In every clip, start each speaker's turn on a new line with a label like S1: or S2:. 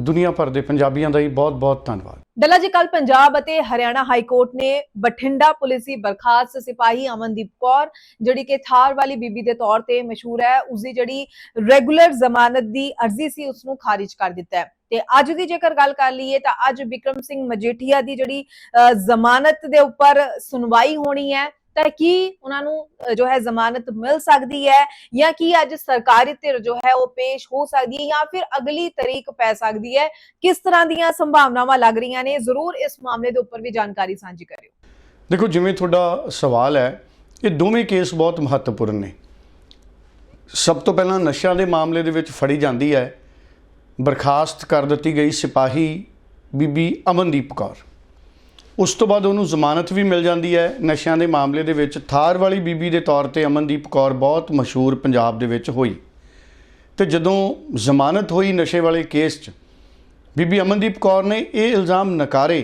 S1: ਦੁਨੀਆ ਭਰ ਦੇ ਪੰਜਾਬੀਆਂ ਦਾ ਹੀ ਬਹੁਤ ਬਹੁਤ ਧੰਨਵਾਦ।
S2: ਡੱਲਾ ਜੀ ਕੱਲ ਪੰਜਾਬ ਅਤੇ ਹਰਿਆਣਾ ਹਾਈ ਕੋਰਟ ਨੇ ਬਠਿੰਡਾ ਪੁਲਿਸ ਦੀ ਬਰਖਾਸਤ ਸਿਪਾਹੀ ਅਮਨਦੀਪ ਕੌਰ ਜਿਹੜੀ ਕਿ ਥਾਰ ਵਾਲੀ ਬੀਬੀ ਦੇ ਤੌਰ ਤੇ ਮਸ਼ਹੂਰ ਹੈ ਉਸ ਦੀ ਜਿਹੜੀ ਰੈਗੂਲਰ ਜ਼ਮਾਨਤ ਦੀ ਅਰਜ਼ੀ ਸੀ ਉਸ ਨੂੰ ਖਾਰਿਜ ਕਰ ਦਿੱਤਾ ਹੈ। ਤੇ ਅੱਜ ਦੀ ਜੇਕਰ ਗੱਲ ਕਰ ਲਈਏ ਤਾਂ ਅੱਜ ਵਿਕਰਮ ਸਿੰਘ ਮਜੀਠੀਆ ਦੀ ਜਿਹੜੀ ਅ, ਜ਼ਮਾਨਤ ਦੇ ਉੱਪਰ ਸੁਣਵਾਈ ਹੋਣੀ ਹੈ ਤਾਂ ਕੀ ਉਹਨਾਂ ਨੂੰ ਜੋ ਹੈ ਜ਼ਮਾਨਤ ਮਿਲ ਸਕਦੀ ਹੈ ਜਾਂ ਕੀ ਅੱਜ ਸਰਕਾਰੀ ਧਿਰ ਜੋ ਹੈ ਉਹ ਪੇਸ਼ ਹੋ ਸਕਦੀ ਹੈ ਜਾਂ ਫਿਰ ਅਗਲੀ ਤਰੀਕ ਪੈ ਸਕਦੀ ਹੈ? ਕਿਸ ਤਰ੍ਹਾਂ ਦੀਆਂ ਸੰਭਾਵਨਾਵਾਂ ਲੱਗ ਰਹੀਆਂ ਨੇ? ਜ਼ਰੂਰ ਇਸ ਮਾਮਲੇ ਦੇ ਉੱਪਰ ਵੀ ਜਾਣਕਾਰੀ ਸਾਂਝੀ ਕਰਿਓ।
S1: ਦੇਖੋ, ਜਿਵੇਂ ਤੁਹਾਡਾ ਸਵਾਲ ਹੈ, ਇਹ ਦੋਵੇਂ ਕੇਸ ਬਹੁਤ ਮਹੱਤਵਪੂਰਨ ਨੇ। ਸਭ ਤੋਂ ਪਹਿਲਾਂ ਨਸ਼ਿਆਂ ਦੇ ਮਾਮਲੇ ਦੇ ਵਿੱਚ ਫੜੀ ਜਾਂਦੀ ਹੈ, ਬਰਖਾਸਤ ਕਰ ਦਿੱਤੀ ਗਈ ਸਿਪਾਹੀ ਬੀਬੀ ਅਮਨਦੀਪ ਕੌਰ। ਉਸ ਤੋਂ ਬਾਅਦ ਉਹਨੂੰ ਜ਼ਮਾਨਤ ਵੀ ਮਿਲ ਜਾਂਦੀ ਹੈ। ਨਸ਼ਿਆਂ ਦੇ ਮਾਮਲੇ ਦੇ ਵਿੱਚ ਥਾਰ ਵਾਲੀ ਬੀਬੀ ਦੇ ਤੌਰ ਤੇ ਅਮਨਦੀਪ ਕੌਰ ਬਹੁਤ ਮਸ਼ਹੂਰ ਪੰਜਾਬ ਦੇ ਵਿੱਚ ਹੋਈ। ਤੇ ਜਦੋਂ ਜ਼ਮਾਨਤ ਹੋਈ ਨਸ਼ੇ ਵਾਲੇ ਕੇਸ 'ਚ, ਬੀਬੀ ਅਮਨਦੀਪ ਕੌਰ ਨੇ ਇਹ ਇਲਜ਼ਾਮ ਨਕਾਰੇ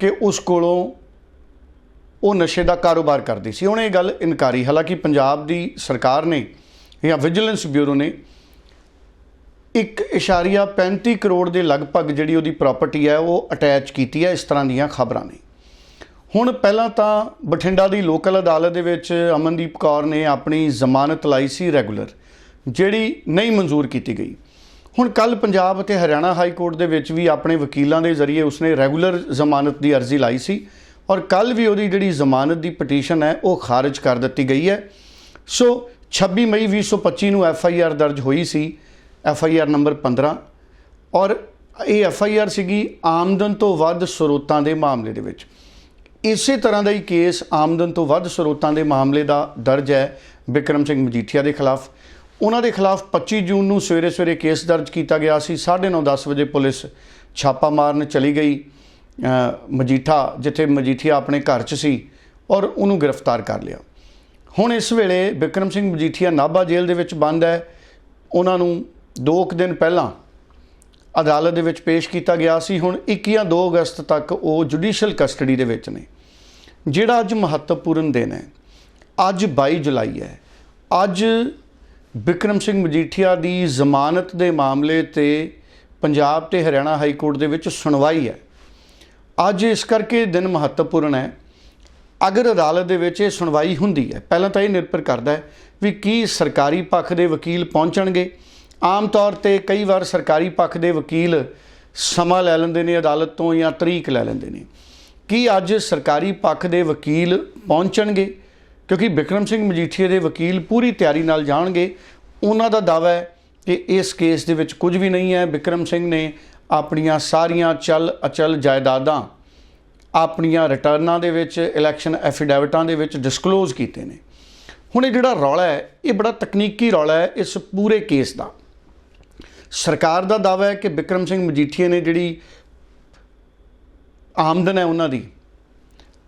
S1: ਕਿ ਉਸ ਕੋਲੋਂ ਉਹ ਨਸ਼ੇ ਦਾ ਕਾਰੋਬਾਰ ਕਰਦੀ ਸੀ। ਉਹਨੇ ਇਹ ਗੱਲ ਇਨਕਾਰੀ, ਹਾਲਾਂਕਿ ਪੰਜਾਬ ਦੀ ਸਰਕਾਰ ਨੇ ਜਾਂ ਵਿਜੀਲੈਂਸ ਬਿਊਰੋ ਨੇ 1.35 ਕਰੋੜ ਦੇ ਲਗਭਗ ਜਿਹੜੀ ਉਹਦੀ ਪ੍ਰਾਪਰਟੀ ਹੈ, ਉਹ ਅਟੈਚ ਕੀਤੀ ਹੈ ਇਸ ਤਰ੍ਹਾਂ ਦੀਆਂ ਖਬਰਾਂ ਨੇ। ਹੁਣ ਪਹਿਲਾਂ ਤਾਂ ਬਠਿੰਡਾ ਦੀ ਲੋਕਲ ਅਦਾਲਤ ਦੇ ਵਿੱਚ ਅਮਨਦੀਪ ਕੌਰ ਨੇ ਆਪਣੀ ਜ਼ਮਾਨਤ ਲਾਈ ਸੀ ਰੈਗੂਲਰ, ਜਿਹੜੀ ਨਹੀਂ ਮਨਜ਼ੂਰ ਕੀਤੀ ਗਈ। ਹੁਣ ਕੱਲ ਪੰਜਾਬ ਅਤੇ ਹਰਿਆਣਾ ਹਾਈ ਕੋਰਟ ਦੇ ਵਿੱਚ ਵੀ ਆਪਣੇ ਵਕੀਲਾਂ ਦੇ ਜ਼ਰੀਏ ਉਸਨੇ ਰੈਗੂਲਰ ਜ਼ਮਾਨਤ ਦੀ ਅਰਜ਼ੀ ਲਾਈ ਸੀ ਔਰ ਕੱਲ ਵੀ ਉਹਦੀ ਜਿਹੜੀ ਜ਼ਮਾਨਤ ਦੀ ਪਟੀਸ਼ਨ ਹੈ, ਉਹ ਖਾਰਜ ਕਰ ਦਿੱਤੀ ਗਈ ਹੈ। ਸੋ 26 ਮਈ 2025 ਨੂੰ ਐਫ ਆਈ ਆਰ ਦਰਜ ਹੋਈ ਸੀ। ਐਫ ਆਈ ਆਰ ਨੰਬਰ 15 ਔਰ ਇਹ ਐਫ ਆਈ ਆਰ ਸੀਗੀ ਆਮਦਨ ਤੋਂ ਵੱਧ ਸਰੋਤਾਂ ਦੇ ਮਾਮਲੇ ਦੇ ਵਿੱਚ। ਇਸੇ ਤਰ੍ਹਾਂ ਦਾ ਹੀ ਕੇਸ ਆਮਦਨ ਤੋਂ ਵੱਧ ਸਰੋਤਾਂ ਦੇ ਮਾਮਲੇ ਦਾ ਦਰਜ ਹੈ ਬਿਕਰਮ ਸਿੰਘ ਮਜੀਠੀਆ ਦੇ ਖਿਲਾਫ। ਉਹਨਾਂ ਦੇ ਖਿਲਾਫ 25 ਜੂਨ ਨੂੰ ਸਵੇਰੇ ਸਵੇਰੇ ਕੇਸ ਦਰਜ ਕੀਤਾ ਗਿਆ ਸੀ। 9:30 10 ਵਜੇ ਪੁਲਿਸ ਛਾਪਾ ਮਾਰਨ ਚਲੀ ਗਈ। ਮਜੀਠਾ, ਜਿੱਥੇ ਮਜੀਠੀਆ ਆਪਣੇ ਘਰ 'ਚ ਸੀ ਔਰ ਉਹਨੂੰ ਗ੍ਰਿਫਤਾਰ ਕਰ ਲਿਆ। ਹੁਣ ਇਸ ਵੇਲੇ ਬਿਕਰਮ ਸਿੰਘ ਮਜੀਠੀਆ ਨਾਭਾ ਜੇਲ੍ਹ ਦੇ ਵਿੱਚ ਬੰਦ ਹੈ। ਉਹਨਾਂ ਨੂੰ 2 ਕੁ ਦਿਨ ਪਹਿਲਾਂ ਅਦਾਲਤ ਦੇ ਵਿੱਚ ਪੇਸ਼ ਕੀਤਾ ਗਿਆ ਸੀ। ਹੁਣ 21 2 ਅਗਸਤ ਤੱਕ ਉਹ ਜੁਡੀਸ਼ੀਅਲ ਕਸਟਡੀ ਦੇ ਵਿੱਚ ਨੇ, ਜਿਹੜਾ ਅੱਜ ਮਹੱਤਵਪੂਰਨ ਦਿਨ ਹੈ। ਅੱਜ 22 ਜੁਲਾਈ ਹੈ। ਅੱਜ ਬਿਕਰਮ ਸਿੰਘ ਮਜੀਠੀਆ ਦੀ ਜ਼ਮਾਨਤ ਦੇ ਮਾਮਲੇ ਤੇ ਪੰਜਾਬ ਤੇ ਹਰਿਆਣਾ ਹਾਈ ਕੋਰਟ ਦੇ ਵਿੱਚ ਸੁਣਵਾਈ ਹੈ। ਅੱਜ ਇਸ ਕਰਕੇ ਇਹ ਦਿਨ ਮਹੱਤਵਪੂਰਨ ਹੈ। ਅਗਰ ਅਦਾਲਤ ਦੇ ਵਿੱਚ ਇਹ ਸੁਣਵਾਈ ਹੁੰਦੀ ਹੈ, ਪਹਿਲਾਂ ਤਾਂ ਇਹ ਨਿਰਭਰ ਕਰਦਾ ਹੈ ਵੀ ਕੀ ਸਰਕਾਰੀ ਪੱਖ ਦੇ ਵਕੀਲ ਪਹੁੰਚਣਗੇ। ਆਮ ਤੌਰ ਤੇ ਕਈ ਵਾਰ ਸਰਕਾਰੀ ਪੱਖ ਦੇ ਵਕੀਲ ਸਮਾਂ ਲੈ ਲੈਂਦੇ ਨੇ, ਅਦਾਲਤ ਤੋਂ ਜਾਂ ਤਰੀਕ ਲੈ ਲੈਂਦੇ ਨੇ। ਕੀ ਅੱਜ ਸਰਕਾਰੀ ਪੱਖ ਦੇ ਵਕੀਲ ਪਹੁੰਚਣਗੇ? ਕਿਉਂਕਿ ਵਿਕਰਮ ਸਿੰਘ ਮਜੀਠੀਏ ਦੇ ਵਕੀਲ ਪੂਰੀ ਤਿਆਰੀ ਨਾਲ ਜਾਣਗੇ। ਉਹਨਾਂ ਦਾ ਦਾਅਵਾ ਹੈ ਕਿ ਇਸ ਕੇਸ ਦੇ ਵਿੱਚ ਕੁਝ ਵੀ ਨਹੀਂ ਹੈ। ਵਿਕਰਮ ਸਿੰਘ ਨੇ ਆਪਣੀਆਂ ਸਾਰੀਆਂ ਚੱਲ ਅਚਲ ਜਾਇਦਾਦਾਂ ਆਪਣੀਆਂ ਰਿਟਰਨਾਂ ਦੇ ਵਿੱਚ, ਇਲੈਕਸ਼ਨ ਐਫੀਡੈਵਿਟਾਂ ਦੇ ਵਿੱਚ ਡਿਸਕਲੋਜ਼ ਕੀਤੇ ਨੇ। ਹੁਣ ਇਹ ਜਿਹੜਾ ਰੌਲਾ ਹੈ, ਇਹ ਬੜਾ ਤਕਨੀਕੀ ਰੌਲਾ ਹੈ ਇਸ ਪੂਰੇ ਕੇਸ ਦਾ। ਸਰਕਾਰ ਦਾ ਦਾਅਵਾ ਹੈ ਕਿ ਵਿਕਰਮ ਸਿੰਘ ਮਜੀਠੀਆ ਨੇ ਜਿਹੜੀ ਆਮਦਨ ਹੈ ਉਹਨਾਂ ਦੀ,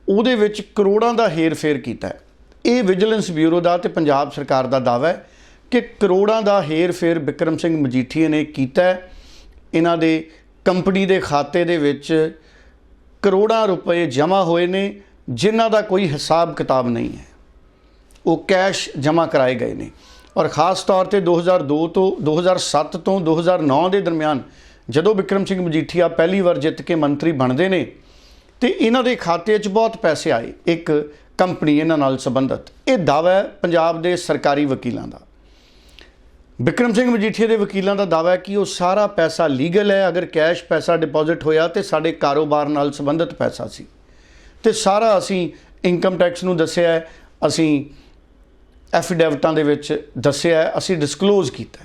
S1: ਉਹਦੇ ਵਿੱਚ ਕਰੋੜਾਂ ਦਾ ਹੇਰ-ਫੇਰ ਕੀਤਾ ਹੈ। ਇਹ ਵਿਜੀਲੈਂਸ ਬਿਊਰੋ ਦਾ ਤੇ ਪੰਜਾਬ ਸਰਕਾਰ ਦਾ ਦਾਅਵਾ ਹੈ ਕਿ ਕਰੋੜਾਂ ਦਾ ਹੇਰ-ਫੇਰ ਵਿਕਰਮ ਸਿੰਘ ਮਜੀਠੀਆ ਨੇ ਕੀਤਾ ਹੈ। ਇਹਨਾਂ ਦੇ ਕੰਪਨੀ ਦੇ ਖਾਤੇ ਦੇ ਵਿੱਚ ਕਰੋੜਾਂ ਰੁਪਏ ਜਮ੍ਹਾਂ ਹੋਏ ਨੇ, ਜਿਨ੍ਹਾਂ ਦਾ ਕੋਈ ਹਿਸਾਬ ਕਿਤਾਬ ਨਹੀਂ ਹੈ। ਉਹ ਕੈਸ਼ ਜਮ੍ਹਾਂ ਕਰਾਏ ਗਏ ਨੇ। ਔਰ ਖਾਸ ਤੌਰ ਤੇ 2002 ਤੋਂ 2007 ਤੋਂ 2009 ਦੇ ਦਰਮਿਆਨ ਜਦੋਂ ਵਿਕਰਮ ਸਿੰਘ ਮਜੀਠੀਆ ਪਹਿਲੀ ਵਾਰ ਜਿੱਤ ਕੇ ਮੰਤਰੀ ਬਣਦੇ ਨੇ, ਤੇ ਇਹਨਾਂ ਦੇ ਖਾਤੇ 'ਚ ਬਹੁਤ ਪੈਸੇ ਆਏ, ਇੱਕ ਕੰਪਨੀ ਇਹਨਾਂ ਨਾਲ ਸੰਬੰਧਿਤ। ਇਹ ਦਾਅਵਾ ਹੈ ਪੰਜਾਬ ਦੇ ਸਰਕਾਰੀ ਵਕੀਲਾਂ ਦਾ। ਵਿਕਰਮ ਸਿੰਘ ਮਜੀਠੀਆ ਦੇ ਵਕੀਲਾਂ ਦਾ ਦਾਅਵਾ ਹੈ ਕਿ ਉਹ ਸਾਰਾ ਪੈਸਾ ਲੀਗਲ ਹੈ, ਅਗਰ ਕੈਸ਼ ਪੈਸਾ ਡਿਪੋਜ਼ਿਟ ਹੋਇਆ ਤੇ ਸਾਡੇ ਕਾਰੋਬਾਰ ਨਾਲ ਸੰਬੰਧਿਤ ਪੈਸਾ ਸੀ। ਤੇ ਸਾਰਾ ਅਸੀਂ ਇਨਕਮ ਟੈਕਸ ਨੂੰ ਦੱਸਿਆ ਅਸੀਂ ਐਫੀਡੈਵਿਟਾਂ ਦੇ ਵਿੱਚ ਦੱਸਿਆ, ਅਸੀਂ ਡਿਸਕਲੋਜ਼ ਕੀਤਾ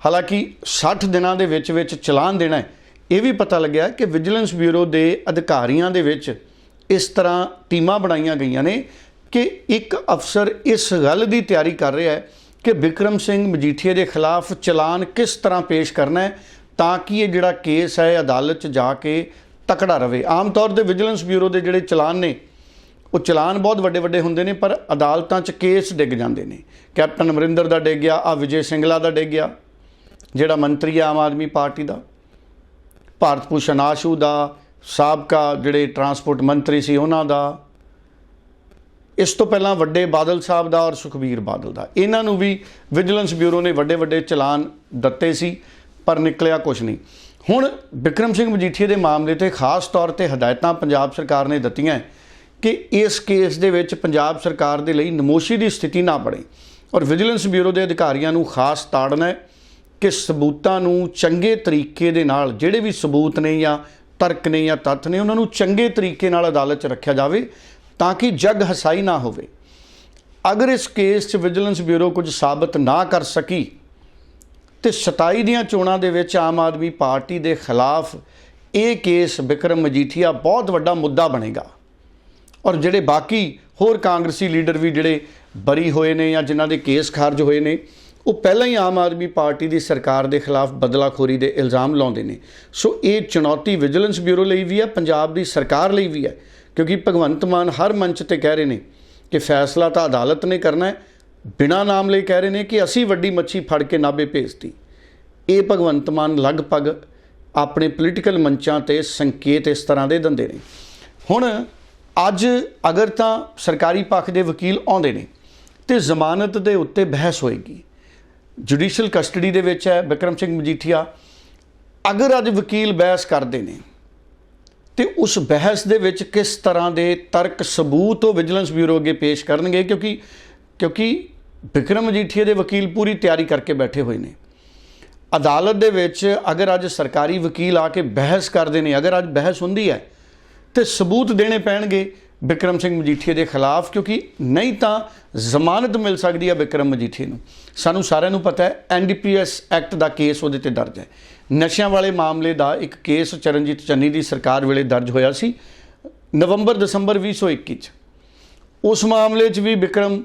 S1: ਹਾਲਾਂਕਿ 60 ਦਿਨਾਂ ਦੇ ਵਿੱਚ ਵਿੱਚ ਚਲਾਨ ਦੇਣਾ ਹੈ, ਇਹ ਵੀ ਪਤਾ ਲੱਗਿਆ ਕਿ ਵਿਜੀਲੈਂਸ ਬਿਊਰੋ ਦੇ ਅਧਿਕਾਰੀਆਂ ਦੇ ਵਿੱਚ ਇਸ ਤਰ੍ਹਾਂ ਟੀਮਾਂ ਬਣਾਈਆਂ ਗਈਆਂ ਨੇ ਕਿ ਇੱਕ ਅਫਸਰ ਇਸ ਗੱਲ ਦੀ ਤਿਆਰੀ ਕਰ ਰਿਹਾ ਹੈ ਕਿ ਵਿਕਰਮ ਸਿੰਘ ਮਜੀਠੀਏ ਦੇ ਖਿਲਾਫ ਚਲਾਨ ਕਿਸ ਤਰ੍ਹਾਂ ਪੇਸ਼ ਕਰਨਾ ਹੈ ਤਾਂ ਕਿ ਇਹ ਜਿਹੜਾ ਕੇਸ ਹੈ ਅਦਾਲਤ 'ਚ ਜਾ ਕੇ ਤਕੜਾ ਰਵੇ। ਆਮ ਤੌਰ ਤੇ ਵਿਜੀਲੈਂਸ ਬਿਊਰੋ ਦੇ ਜਿਹੜੇ ਚਲਾਨ ਨੇ ਉਹ ਚਲਾਨ ਬਹੁਤ ਵੱਡੇ ਵੱਡੇ ਹੁੰਦੇ ਨੇ, ਪਰ ਅਦਾਲਤਾਂ 'ਚ ਕੇਸ ਡਿੱਗ ਜਾਂਦੇ ਨੇ। ਕੈਪਟਨ ਅਮਰਿੰਦਰ ਦਾ ਡਿੱਗ ਗਿਆ ਆ ਵਿਜੇ ਸਿੰਗਲਾ ਦਾ ਡਿੱਗ ਗਿਆ, ਜਿਹੜਾ ਮੰਤਰੀ ਆ ਆਮ ਆਦਮੀ ਪਾਰਟੀ ਦਾ। ਭਾਰਤ ਭੂਸ਼ਣ ਆਸ਼ੂ ਦਾ, ਸਾਬਕਾ ਜਿਹੜੇ ਟਰਾਂਸਪੋਰਟ ਮੰਤਰੀ ਸੀ ਉਹਨਾਂ ਦਾ। ਇਸ ਤੋਂ ਪਹਿਲਾਂ ਵੱਡੇ ਬਾਦਲ ਸਾਹਿਬ ਦਾ ਔਰ ਸੁਖਬੀਰ ਬਾਦਲ ਦਾ। ਇਹਨਾਂ ਨੂੰ ਵੀ ਵਿਜੀਲੈਂਸ ਬਿਊਰੋ ਨੇ ਵੱਡੇ ਵੱਡੇ ਚਲਾਨ ਦਿੱਤੇ ਸੀ, ਪਰ ਨਿਕਲਿਆ ਕੁਝ ਨਹੀਂ। ਹੁਣ ਵਿਕਰਮ ਸਿੰਘ ਮਜੀਠੀਆ ਦੇ ਮਾਮਲੇ ਤੇ ਖਾਸ ਤੌਰ ਤੇ ਹਦਾਇਤਾਂ ਪੰਜਾਬ ਸਰਕਾਰ ਨੇ ਦਿੱਤੀਆਂ ਕਿ ਇਸ ਕੇਸ ਦੇ ਵਿੱਚ ਪੰਜਾਬ ਸਰਕਾਰ ਦੇ ਲਈ ਨਮੋਸ਼ੀ ਦੀ ਸਥਿਤੀ ਨਾ ਬਣੇ। ਔਰ ਵਿਜੀਲੈਂਸ ਬਿਊਰੋ ਦੇ ਅਧਿਕਾਰੀਆਂ ਨੂੰ ਖਾਸ ਤਾੜਨਾ ਹੈ ਕਿ ਸਬੂਤਾਂ ਨੂੰ ਚੰਗੇ ਤਰੀਕੇ ਦੇ ਨਾਲ, ਜਿਹੜੇ ਵੀ ਸਬੂਤ ਨੇ ਜਾਂ ਤਰਕ ਨੇ ਜਾਂ ਤੱਥ ਨੇ, ਉਹਨਾਂ ਨੂੰ ਚੰਗੇ ਤਰੀਕੇ ਨਾਲ ਅਦਾਲਤ 'ਚ ਰੱਖਿਆ ਜਾਵੇ ਤਾਂ ਕਿ ਜੱਗ ਹਸਾਈ ਨਾ ਹੋਵੇ। ਅਗਰ ਇਸ ਕੇਸ 'ਚ ਵਿਜੀਲੈਂਸ ਬਿਊਰੋ ਕੁਝ ਸਾਬਤ ਨਾ ਕਰ ਸਕੀ, ਤੇ 27 ਦੀਆਂ ਚੋਣਾਂ ਦੇ ਵਿੱਚ ਆਮ ਆਦਮੀ ਪਾਰਟੀ ਦੇ ਖਿਲਾਫ ਇਹ ਕੇਸ ਵਿਕਰਮ ਮਜੀਠੀਆ ਬਹੁਤ ਵੱਡਾ ਮੁੱਦਾ ਬਣੇਗਾ। ਔਰ ਜਿਹੜੇ ਬਾਕੀ ਹੋਰ ਕਾਂਗਰਸੀ ਲੀਡਰ ਵੀ ਜਿਹੜੇ ਬਰੀ ਹੋਏ ਨੇ ਜਾਂ ਜਿਨ੍ਹਾਂ ਦੇ ਕੇਸ ਖਾਰਜ ਹੋਏ ਨੇ, ਉਹ ਪਹਿਲਾਂ ਹੀ ਆਮ ਆਦਮੀ ਪਾਰਟੀ ਦੀ ਸਰਕਾਰ ਦੇ ਖਿਲਾਫ ਬਦਲਾਖੋਰੀ ਦੇ ਇਲਜ਼ਾਮ ਲਾਉਂਦੇ ਨੇ। ਸੋ ਇਹ ਚੁਣੌਤੀ ਵਿਜੀਲੈਂਸ ਬਿਊਰੋ ਲਈ ਵੀ ਹੈ, ਪੰਜਾਬ ਦੀ ਸਰਕਾਰ ਲਈ ਵੀ ਹੈ, ਕਿਉਂਕਿ ਭਗਵੰਤ ਮਾਨ ਹਰ ਮੰਚ ਤੇ ਕਹਿ ਰਹੇ ਨੇ ਕਿ ਫੈਸਲਾ ਤਾਂ ਅਦਾਲਤ ਨੇ ਕਰਨਾ ਹੈ, ਬਿਨਾਂ ਨਾਮ ਲਈ ਕਹਿ ਰਹੇ ਨੇ ਕਿ ਅਸੀਂ ਵੱਡੀ ਮੱਛੀ ਫੜ ਕੇ ਨਾਭੇ ਭੇਜਤੀ। ਇਹ ਭਗਵੰਤ ਮਾਨ ਲਗਭਗ ਆਪਣੇ ਪੋਲੀਟੀਕਲ ਮੰਚਾਂ ਤੇ ਸੰਕੇਤ ਇਸ ਤਰ੍ਹਾਂ ਦੇ ਦਿੰਦੇ ਨੇ। ਹੁਣ ਅੱਜ ਅਗਰ ਤਾਂ ਸਰਕਾਰੀ ਪੱਖ ਦੇ ਵਕੀਲ ਆਉਂਦੇ ਨੇ ਤੇ ਜ਼ਮਾਨਤ ਦੇ ਉੱਤੇ ਬਹਿਸ ਹੋਏਗੀ। ਜੁਡੀਸ਼ੀਅਲ ਕਸਟਡੀ ਦੇ ਵਿੱਚ ਹੈ ਵਿਕਰਮ ਸਿੰਘ ਮਜੀਠੀਆ। ਅਗਰ ਅੱਜ ਵਕੀਲ ਬਹਿਸ ਕਰਦੇ ਨੇ ਤੇ ਉਸ ਬਹਿਸ ਦੇ ਵਿੱਚ ਕਿਸ ਤਰ੍ਹਾਂ ਦੇ ਤਰਕ ਸਬੂਤ ਉਹ ਵਿਜੀਲੈਂਸ ਬਿਊਰੋ ਅੱਗੇ ਪੇਸ਼ ਕਰਨਗੇ ਕਿਉਂਕਿ ਕਿਉਂਕਿ ਵਿਕਰਮ ਮਜੀਠੀਆ ਦੇ ਵਕੀਲ ਪੂਰੀ ਤਿਆਰੀ ਕਰਕੇ ਬੈਠੇ ਹੋਏ ਨੇ। ਅਦਾਲਤ ਦੇ ਵਿੱਚ ਅਗਰ ਅੱਜ ਸਰਕਾਰੀ ਵਕੀਲ ਆ ਕੇ ਬਹਿਸ ਕਰਦੇ ਨੇ, ਅਗਰ ਅੱਜ ਬਹਿਸ ਹੁੰਦੀ ਹੈ ਤੇ ਸਬੂਤ ਦੇਣੇ ਪੈਣਗੇ ਬਿਕਰਮ ਸਿੰਘ ਮਜੀਠੀਏ ਦੇ ਖਿਲਾਫ, ਕਿਉਂਕਿ ਨਹੀਂ ਤਾਂ ਜ਼ਮਾਨਤ ਮਿਲ ਸਕਦੀ ਹੈ ਬਿਕਰਮ ਮਜੀਠੀਏ ਨੂੰ। ਸਾਨੂੰ ਸਾਰਿਆਂ ਨੂੰ ਪਤਾ ਹੈ ਐਨਡੀਪੀਐਸ ਐਕਟ ਦਾ ਕੇਸ ਉਹਦੇ ਤੇ ਦਰਜ ਹੈ। ਨਸ਼ਿਆਂ ਵਾਲੇ ਮਾਮਲੇ ਦਾ ਇੱਕ ਕੇਸ ਚਰਨਜੀਤ ਚੰਨੀ ਦੀ ਸਰਕਾਰ ਵੇਲੇ ਦਰਜ ਹੋਇਆ ਸੀ, ਨਵੰਬਰ ਦਸੰਬਰ 2021 ਚ। ਉਸ ਮਾਮਲੇ 'ਚ ਵੀ ਵਿਕਰਮ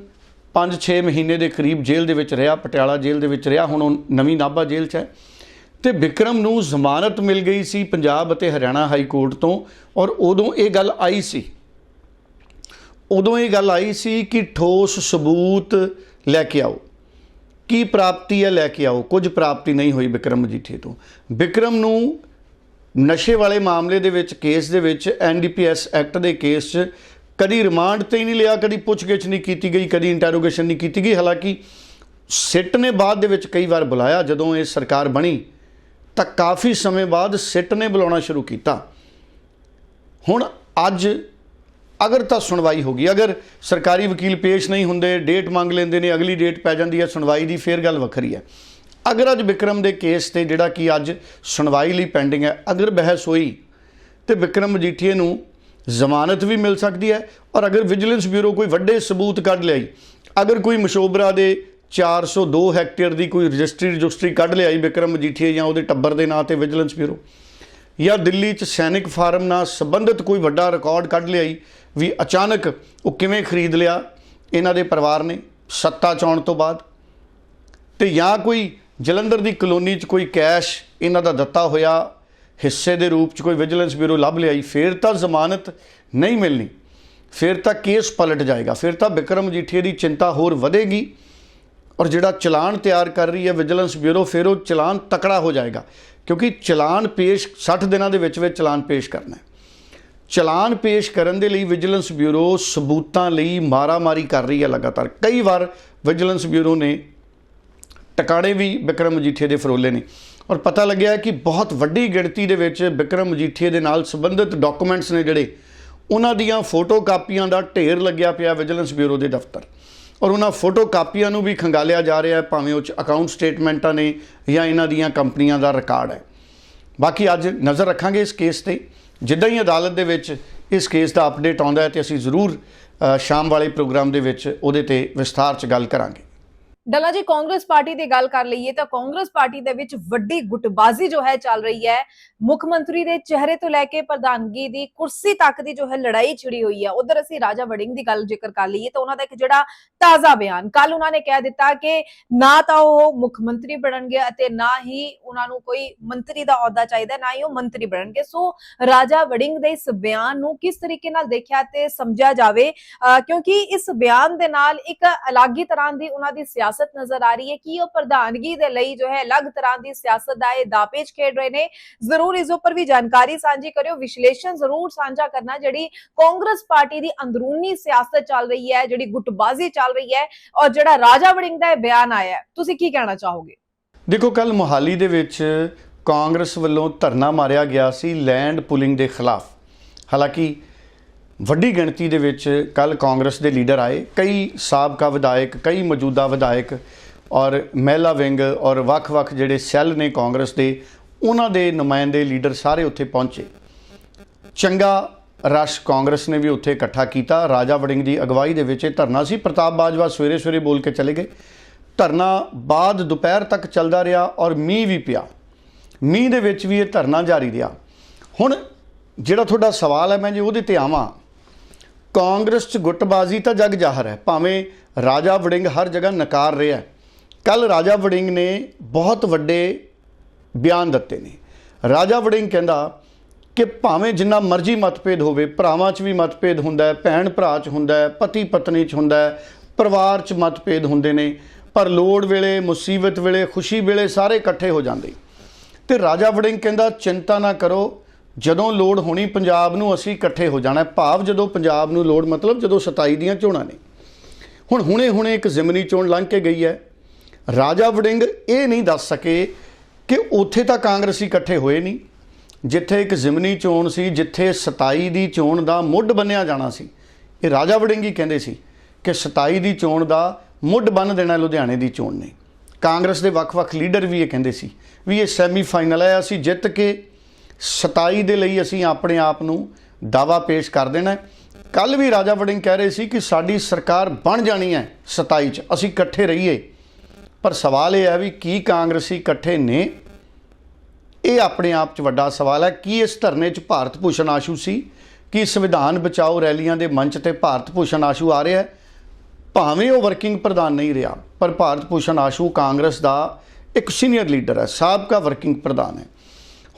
S1: 5-6 ਮਹੀਨੇ ਦੇ ਕਰੀਬ ਜੇਲ੍ਹ ਦੇ ਵਿੱਚ ਰਿਹਾ, ਪਟਿਆਲਾ ਜੇਲ੍ਹ ਦੇ ਵਿੱਚ ਰਿਹਾ, ਹੁਣ ਉਹ ਨਵੀਂ ਨਾਭਾ ਜੇਲ੍ਹ 'ਚ ਹੈ। ਤੇ ਵਿਕਰਮ ਨੂੰ ਜ਼ਮਾਨਤ ਮਿਲ ਗਈ ਸੀ ਪੰਜਾਬ ਅਤੇ ਹਰਿਆਣਾ ਹਾਈ ਕੋਰਟ ਤੋਂ ਔਰ ਉਦੋਂ ਇਹ ਗੱਲ ਆਈ ਸੀ। ਉਦੋਂ ਇਹ ਗੱਲ ਆਈ ਸੀ ਕਿ ਠੋਸ ਸਬੂਤ ਲੈ ਕੇ ਆਓ। ਕੀ ਪ੍ਰਾਪਤੀ ਹੈ ਲੈ ਕੇ ਆਓ? ਕੁਝ ਪ੍ਰਾਪਤੀ ਨਹੀਂ ਹੋਈ ਵਿਕਰਮ ਮਜੀਠੀਆ ਤੋਂ। ਵਿਕਰਮ ਨੂੰ ਨਸ਼ੇ ਵਾਲੇ ਮਾਮਲੇ ਦੇ ਵਿੱਚ, ਕੇਸ ਦੇ ਵਿੱਚ ਐਨਡੀਪੀਐਸ ਐਕਟ ਦੇ ਕੇਸ 'ਚ ਕਦੀ ਰਿਮਾਂਡ ਤੇ ਹੀ ਨਹੀਂ ਲਿਆ, ਕਦੀ ਪੁੱਛਗਿੱਛ ਨਹੀਂ ਕੀਤੀ ਗਈ, ਕਦੀ ਇੰਟਰੋਗੇਸ਼ਨ ਨਹੀਂ ਕੀਤੀ ਗਈ। ਹਾਲਾਂਕਿ ਸਿੱਟ ਨੇ ਬਾਅਦ ਦੇ ਵਿੱਚ ਕਈ ਵਾਰ ਬੁਲਾਇਆ ਜਦੋਂ ਇਹ ਸਰਕਾਰ ਬਣੀ। ਤਾਂ ਕਾਫੀ ਸਮੇਂ ਬਾਅਦ ਸਿੱਟ ਨੇ ਬੁਲਾਉਣਾ ਸ਼ੁਰੂ ਕੀਤਾ। ਹੁਣ ਅੱਜ ਅਗਰ ਤਾਂ ਸੁਣਵਾਈ ਹੋ ਗਈ, ਅਗਰ ਸਰਕਾਰੀ ਵਕੀਲ ਪੇਸ਼ ਨਹੀਂ ਹੁੰਦੇ, ਡੇਟ ਮੰਗ ਲੈਂਦੇ ਨੇ, ਅਗਲੀ ਡੇਟ ਪੈ ਜਾਂਦੀ ਹੈ, ਸੁਣਵਾਈ ਦੀ ਫੇਰ ਗੱਲ ਵੱਖਰੀ ਹੈ। ਅਗਰ ਅੱਜ ਵਿਕਰਮ ਦੇ ਕੇਸ ਤੇ ਜਿਹੜਾ ਕਿ ਅੱਜ ਸੁਣਵਾਈ ਲਈ ਪੈਂਡਿੰਗ ਹੈ, ਅਗਰ ਬਹਿਸ ਹੋਈ, ਤੇ ਵਿਕਰਮ ਮਜੀਠੀਏ ਨੂੰ ਜ਼ਮਾਨਤ ਵੀ ਮਿਲ ਸਕਦੀ ਹੈ, ਔਰ ਅਗਰ ਵਿਜੀਲੈਂਸ ਬਿਊਰੋ ਕੋਈ ਵੱਡੇ ਸਬੂਤ ਕੱਢ ਲਿਆਈ, ਅਗਰ ਕੋਈ ਮਸ਼ੋਬਰਾ ਦੇ 402 ਹੈਕਟੇਅਰ ਦੀ ਕੋਈ ਰਜਿਸਟਰੀ ਰਜਿਸਟਰੀ ਕੱਢ ਲਿਆਈ ਵਿਕਰਮ ਮਜੀਠੀਏ ਜਾਂ ਉਹਦੇ ਟੱਬਰ ਦੇ ਨਾਂ ਤੇ ਵਿਜੀਲੈਂਸ ਬਿਊਰੋ। ਜਾਂ ਦਿੱਲੀ 'ਚ ਸੈਨਿਕ ਫਾਰਮ ਨਾਲ ਸੰਬੰਧਿਤ ਕੋਈ ਵੱਡਾ ਰਿਕਾਰਡ ਕੱਢ ਲਿਆਈ ਵੀ ਅਚਾਨਕ ਉਹ ਕਿਵੇਂ ਖਰੀਦ ਲਿਆ, ਇਹਨਾਂ ਦੇ ਪਰਿਵਾਰ ਨੇ ਸੱਤਾ ਚੌਣ ਤੋਂ ਬਾਅਦ। ਤੇ ਜਾਂ ਕੋਈ ਜਲੰਧਰ ਦੀ ਕਲੋਨੀ 'ਚ ਕੋਈ ਕੈਸ਼ ਇਹਨਾਂ ਦਾ ਦਿੱਤਾ ਹੋਇਆ, ਹਿੱਸੇ ਦੇ ਰੂਪ 'ਚ ਕੋਈ ਵਿਜੀਲੈਂਸ ਬਿਊਰੋ ਲੱਭ ਲਿਆਈ, ਫਿਰ ਤਾਂ ਜ਼ਮਾਨਤ ਨਹੀਂ ਮਿਲਣੀ। ਫਿਰ ਤਾਂ ਕੇਸ ਪਲਟ ਜਾਏਗਾ, ਫਿਰ ਤਾਂ ਵਿਕਰਮ ਜੀਠੀਆ ਦੀ ਚਿੰਤਾ ਹੋਰ ਵਧੇਗੀ। ਔਰ ਜਿਹੜਾ ਚਲਾਨ ਤਿਆਰ ਕਰ ਰਹੀ ਹੈ ਵਿਜੀਲੈਂਸ ਬਿਊਰੋ, ਫਿਰ ਉਹ ਚਲਾਨ ਤਕੜਾ ਹੋ ਜਾਏਗਾ। ਕਿਉਂਕਿ ਚਲਾਨ ਪੇਸ਼ 60 ਦਿਨਾਂ ਦੇ ਵਿੱਚ ਵਿੱਚ ਚਲਾਨ ਪੇਸ਼ ਕਰਨਾ ਹੈ। ਚਲਾਨ ਪੇਸ਼ ਕਰਨ ਦੇ ਲਈ ਵਿਜੀਲੈਂਸ ਬਿਊਰੋ ਸਬੂਤਾਂ ਲਈ ਮਾਰਾਮਾਰੀ ਕਰ ਰਹੀ ਹੈ ਲਗਾਤਾਰ। ਕਈ ਵਾਰ ਵਿਜੀਲੈਂਸ ਬਿਊਰੋ ਨੇ ਟਿਕਾਣੇ ਵੀ ਵਿਕਰਮ ਮਜੀਠੀਆ ਦੇ ਫਰੋਲੇ ਨੇ। ਔਰ ਪਤਾ ਲੱਗਿਆ ਕਿ ਬਹੁਤ ਵੱਡੀ ਗਿਣਤੀ ਦੇ ਵਿੱਚ ਵਿਕਰਮ ਮਜੀਠੀਆ ਦੇ ਨਾਲ ਸੰਬੰਧਿਤ ਡਾਕੂਮੈਂਟਸ ਨੇ ਜਿਹੜੇ, ਉਹਨਾਂ ਦੀਆਂ ਫੋਟੋ ਕਾਪੀਆਂ ਦਾ ਢੇਰ ਲੱਗਿਆ ਪਿਆ ਵਿਜੀਲੈਂਸ ਬਿਊਰੋ ਦੇ ਦਫ਼ਤਰ। ਔਰ ਉਹਨਾਂ ਫੋਟੋ ਕਾਪੀਆਂ ਨੂੰ ਵੀ ਖੰਗਾਲਿਆ ਜਾ ਰਿਹਾ ਹੈ, ਭਾਵੇਂ ਉਹ ਚ ਅਕਾਊਂਟ ਸਟੇਟਮੈਂਟਾਂ ਨੇ ਜਾਂ ਇਹਨਾਂ ਦੀਆਂ ਕੰਪਨੀਆਂ ਦਾ ਰਿਕਾਰਡ ਹੈ। ਬਾਕੀ ਅੱਜ ਨਜ਼ਰ ਰੱਖਾਂਗੇ ਇਸ ਕੇਸ ਤੇ। ਜਿੱਦਾਂ ਹੀ ਅਦਾਲਤ ਦੇ ਵਿੱਚ ਇਸ ਕੇਸ ਦਾ ਅਪਡੇਟ ਆਉਂਦਾ ਹੈ ਤੇ ਅਸੀਂ ਜ਼ਰੂਰ ਸ਼ਾਮ ਵਾਲੇ ਪ੍ਰੋਗਰਾਮ ਦੇ ਵਿੱਚ ਉਹਦੇ ਤੇ ਵਿਸਥਾਰ ਚ ਗੱਲ ਕਰਾਂਗੇ।
S2: ਡੱਲਾ ਜੀ, ਕਾਂਗਰਸ ਪਾਰਟੀ ਦੀ ਗੱਲ ਕਰ ਲਈਏ ਤਾਂ ਕਾਂਗਰਸ ਪਾਰਟੀ ਦੇ ਵਿੱਚ ਵੱਡੀ ਗੁੱਟਬਾਜ਼ੀ ਜੋ ਹੈ ਚੱਲ ਰਹੀ ਹੈ। ਮੁੱਖ ਮੰਤਰੀ ਦੇ ਚਿਹਰੇ ਤੋਂ ਲੈ ਕੇ ਪ੍ਰਧਾਨਗੀ ਦੀ ਕੁਰਸੀ ਤੱਕ ਦੀ ਜੋ ਹੈ ਲੜਾਈ ਛਿੜੀ ਹੋਈ ਹੈ। ਉਧਰ ਅਸੀਂ ਰਾਜਾ ਵੜਿੰਗ ਦੀ ਗੱਲ ਜ਼ਿਕਰ ਕਰ ਲਈਏ ਤਾਂ ਉਹਨਾਂ ਦਾ ਇੱਕ ਜਿਹੜਾ ਤਾਜ਼ਾ ਬਿਆਨ ਕੱਲ ਉਹਨਾਂ ਨੇ ਕਹਿ ਦਿੱਤਾ ਕਿ ਨਾ ਤਾਂ ਉਹ ਮੁੱਖ ਮੰਤਰੀ ਬਣਨਗੇ ਅਤੇ ਨਾ ਹੀ ਉਹਨਾਂ ਨੂੰ ਕੋਈ ਮੰਤਰੀ ਦਾ ਅਹੁਦਾ ਚਾਹੀਦਾ, ਨਾ ਹੀ ਉਹ ਮੰਤਰੀ ਬਣਨਗੇ। ਸੋ ਰਾਜਾ ਵੜਿੰਗ ਦੇ ਇਸ ਬਿਆਨ ਨੂੰ ਕਿਸ ਤਰੀਕੇ ਨਾਲ ਦੇਖਿਆ ਤੇ ਸਮਝਿਆ ਜਾਵੇ? ਅਹ ਕਿਉਂਕਿ ਇਸ ਬਿਆਨ ਦੇ ਨਾਲ ਇੱਕ ਅਲੱਗ ਹੀ ਤਰ੍ਹਾਂ ਦੀ ਉਹਨਾਂ ਦੀ ਸਿਆਸਤ ਸਿਆਸਤ ਨਜ਼ਰ ਆ ਰਹੀ ਹੈ ਕਿ ਉਹ ਪ੍ਰਧਾਨਗੀ ਦੇ ਲਈ ਜੋ ਹੈ ਅਲੱਗ ਤਰ੍ਹਾਂ ਦੀ ਸਿਆਸਤ ਦਾ ਇਹ ਦਾਪੇਚ ਖੇਡ ਰਹੇ ਨੇ। ਜ਼ਰੂਰ ਇਸ ਉੱਪਰ ਵੀ ਜਾਣਕਾਰੀ ਸਾਂਝੀ ਕਰਿਓ, ਵਿਸ਼ਲੇਸ਼ਣ ਜ਼ਰੂਰ ਸਾਂਝਾ ਕਰਨਾ, ਜਿਹੜੀ ਕਾਂਗਰਸ ਪਾਰਟੀ ਦੀ ਅੰਦਰੂਨੀ ਸਿਆਸਤ ਚੱਲ ਰਹੀ ਹੈ, ਜਿਹੜੀ ਗੁੱਟਬਾਜ਼ੀ ਚੱਲ ਰਹੀ ਹੈ ਔਰ ਜਿਹੜਾ ਰਾਜਾ ਵੜਿੰਗ ਦਾ ਇਹ ਬਿਆਨ ਆਇਆ ਤੁਸੀਂ ਕੀ ਕਹਿਣਾ ਚਾਹੋਗੇ?
S1: ਦੇਖੋ ਕੱਲ ਮੁਹਾਲੀ ਦੇ ਵਿੱਚ ਕਾਂਗਰਸ ਵੱਲੋਂ ਧਰਨਾ ਮਾਰਿਆ ਗਿਆ ਸੀ ਲੈਂਡ ਪੁਲਿੰਗ ਦੇ ਖਿਲਾਫ। ਹਾਲਾਂਕਿ ਵੱਡੀ ਗਿਣਤੀ ਦੇ ਵਿੱਚ ਕੱਲ ਕਾਂਗਰਸ ਦੇ ਲੀਡਰ ਆਏ, ਕਈ ਸਾਬਕਾ ਵਿਧਾਇਕ, ਕਈ ਮੌਜੂਦਾ ਵਿਧਾਇਕ ਔਰ ਮਹਿਲਾ ਵਿੰਗ ਔਰ ਵੱਖ-ਵੱਖ ਜਿਹੜੇ ਸੈੱਲ ਨੇ ਕਾਂਗਰਸ ਦੇ, ਉਹਨਾਂ ਦੇ ਨੁਮਾਇੰਦੇ ਲੀਡਰ ਸਾਰੇ ਉੱਥੇ ਪਹੁੰਚੇ। ਚੰਗਾ ਰਸ਼ ਕਾਂਗਰਸ ਨੇ ਵੀ ਉੱਥੇ ਇਕੱਠਾ ਕੀਤਾ। ਰਾਜਾ ਵੜਿੰਗ ਦੀ ਅਗਵਾਈ ਦੇ ਵਿੱਚ ਇਹ ਧਰਨਾ ਸੀ। ਪ੍ਰਤਾਪ ਬਾਜਵਾ ਸਵੇਰੇ ਸਵੇਰੇ ਬੋਲ ਕੇ ਚਲੇ ਗਏ। ਧਰਨਾ ਬਾਅਦ ਦੁਪਹਿਰ ਤੱਕ ਚੱਲਦਾ ਰਿਹਾ ਔਰ ਮੀਂਹ ਵੀ ਪਿਆ। ਮੀਂਹ ਦੇ ਵਿੱਚ ਵੀ ਇਹ ਧਰਨਾ ਜਾਰੀ ਰਿਹਾ। ਹੁਣ ਜਿਹੜਾ ਤੁਹਾਡਾ ਸਵਾਲ ਹੈ, ਮੈਂ ਜੇ ਉਹਦੇ ਤੇ ਆਵਾਂ ਕਾਂਗਰਸ 'ਚ ਗੁੱਟਬਾਜ਼ੀ ਤਾਂ ਜਗ ਜ਼ਾਹਰ ਹੈ, ਭਾਵੇਂ ਰਾਜਾ ਵੜਿੰਗ ਹਰ ਜਗ੍ਹਾ ਨਕਾਰ ਰਿਹਾ ਕੱਲ ਰਾਜਾ ਵੜਿੰਗ ਨੇ ਬਹੁਤ ਵੱਡੇ ਬਿਆਨ ਦਿੱਤੇ ਨੇ। ਰਾਜਾ ਵੜਿੰਗ ਕਹਿੰਦਾ ਕਿ ਭਾਵੇਂ ਜਿੰਨਾ ਮਰਜ਼ੀ ਮਤਭੇਦ ਹੋਵੇ, ਭਰਾਵਾਂ 'ਚ ਵੀ ਮਤਭੇਦ ਹੁੰਦਾ ਹੈ, ਭੈਣ ਭਰਾ 'ਚ ਹੁੰਦਾ ਹੈ, ਪਤੀ ਪਤਨੀ 'ਚ ਹੁੰਦਾ ਹੈ, ਪਰਿਵਾਰ 'ਚ ਮਤਭੇਦ ਹੁੰਦੇ ਨੇ, ਪਰ ਲੋੜ ਵੇਲੇ, ਮੁਸੀਬਤ ਵੇਲੇ, ਖੁਸ਼ੀ ਵੇਲੇ ਸਾਰੇ ਇਕੱਠੇ ਹੋ ਜਾਂਦੇ। ਤੇ ਰਾਜਾ ਵੜਿੰਗ ਕਹਿੰਦਾ, ਚਿੰਤਾ ਨਾ ਕਰੋ ਜਦੋਂ ਲੋੜ ਹੋਣੀ ਪੰਜਾਬ ਨੂੰ ਅਸੀਂ ਇਕੱਠੇ ਹੋ ਜਾਣਾ ਭਾਵ ਜਦੋਂ ਪੰਜਾਬ ਨੂੰ ਲੋੜ, ਮਤਲਬ ਜਦੋਂ 27 ਦੀਆਂ ਚੋਣਾਂ ਨੇ। ਹੁਣ ਹੁਣੇ ਹੁਣੇ ਇੱਕ ਜ਼ਿਮਨੀ ਚੋਣ ਲੰਘ ਕੇ ਗਈ ਹੈ। ਰਾਜਾ ਵੜਿੰਗ ਇਹ ਨਹੀਂ ਦੱਸ ਸਕੇ ਕਿ ਉੱਥੇ ਤਾਂ ਕਾਂਗਰਸੀ ਇਕੱਠੇ ਹੋਏ ਨਹੀਂ। ਜਿੱਥੇ ਇੱਕ ਜ਼ਿਮਨੀ ਚੋਣ ਸੀ, ਜਿੱਥੇ 27 ਦੀ ਚੋਣ ਦਾ ਮੁੱਢ ਬੰਨਿਆ ਜਾਣਾ ਸੀ, ਇਹ ਰਾਜਾ ਵੜਿੰਗ ਹੀ ਕਹਿੰਦੇ ਸੀ ਕਿ 27 ਦੀ ਚੋਣ ਦਾ ਮੁੱਢ ਬੰਨ ਦੇਣਾ ਲੁਧਿਆਣੇ ਦੀ ਚੋਣ ਨੇ। ਕਾਂਗਰਸ ਦੇ ਵੱਖ-ਵੱਖ ਲੀਡਰ ਵੀ ਇਹ ਕਹਿੰਦੇ ਸੀ ਵੀ ਇਹ ਸੈਮੀ ਫਾਈਨਲ ਹੈ ਅਸੀਂ ਜਿੱਤ ਕੇ 27 ਦੇ ਲਈ ਅਸੀਂ ਆਪਣੇ ਆਪ ਨੂੰ ਦਾਵਾ ਪੇਸ਼ ਕਰ ਦੇਣਾ ਕੱਲ ਵੀ ਰਾਜਾ ਵੜਿੰਗ ਕਹਿ ਰਹੇ ਸੀ ਕਿ ਸਾਡੀ ਸਰਕਾਰ ਬਣ ਜਾਣੀ ਹੈ 27 ਚ। ਅਸੀਂ ਇਕੱਠੇ ਰਹੀਏ। ਪਰ ਸਵਾਲ ਇਹ ਹੈ ਵੀ ਕੀ ਕਾਂਗਰਸੀ ਇਕੱਠੇ ਨੇ? ਇਹ ਆਪਣੇ ਆਪ 'ਚ ਵੱਡਾ ਸਵਾਲ ਹੈ। ਕੀ ਇਸ ਧਰਨੇ 'ਚ ਭਾਰਤ ਭੂਸ਼ਣ ਆਸ਼ੂ ਸੀ? ਕੀ ਸੰਵਿਧਾਨ ਬਚਾਓ ਰੈਲੀਆਂ ਦੇ ਮੰਚ ਤੇ ਭਾਰਤ ਭੂਸ਼ਣ ਆਸ਼ੂ ਆ ਰਿਹਾ ਹੈ? ਭਾਵੇਂ ਉਹ ਵਰਕਿੰਗ ਪ੍ਰਧਾਨ ਨਹੀਂ ਰਿਹਾ, ਪਰ ਭਾਰਤ ਭੂਸ਼ਣ ਆਸ਼ੂ ਕਾਂਗਰਸ ਦਾ ਇੱਕ ਸੀਨੀਅਰ ਲੀਡਰ ਹੈ। ਸਾਬਕਾ ਵਰਕਿੰਗ ਪ੍ਰਧਾਨ ਹੈ।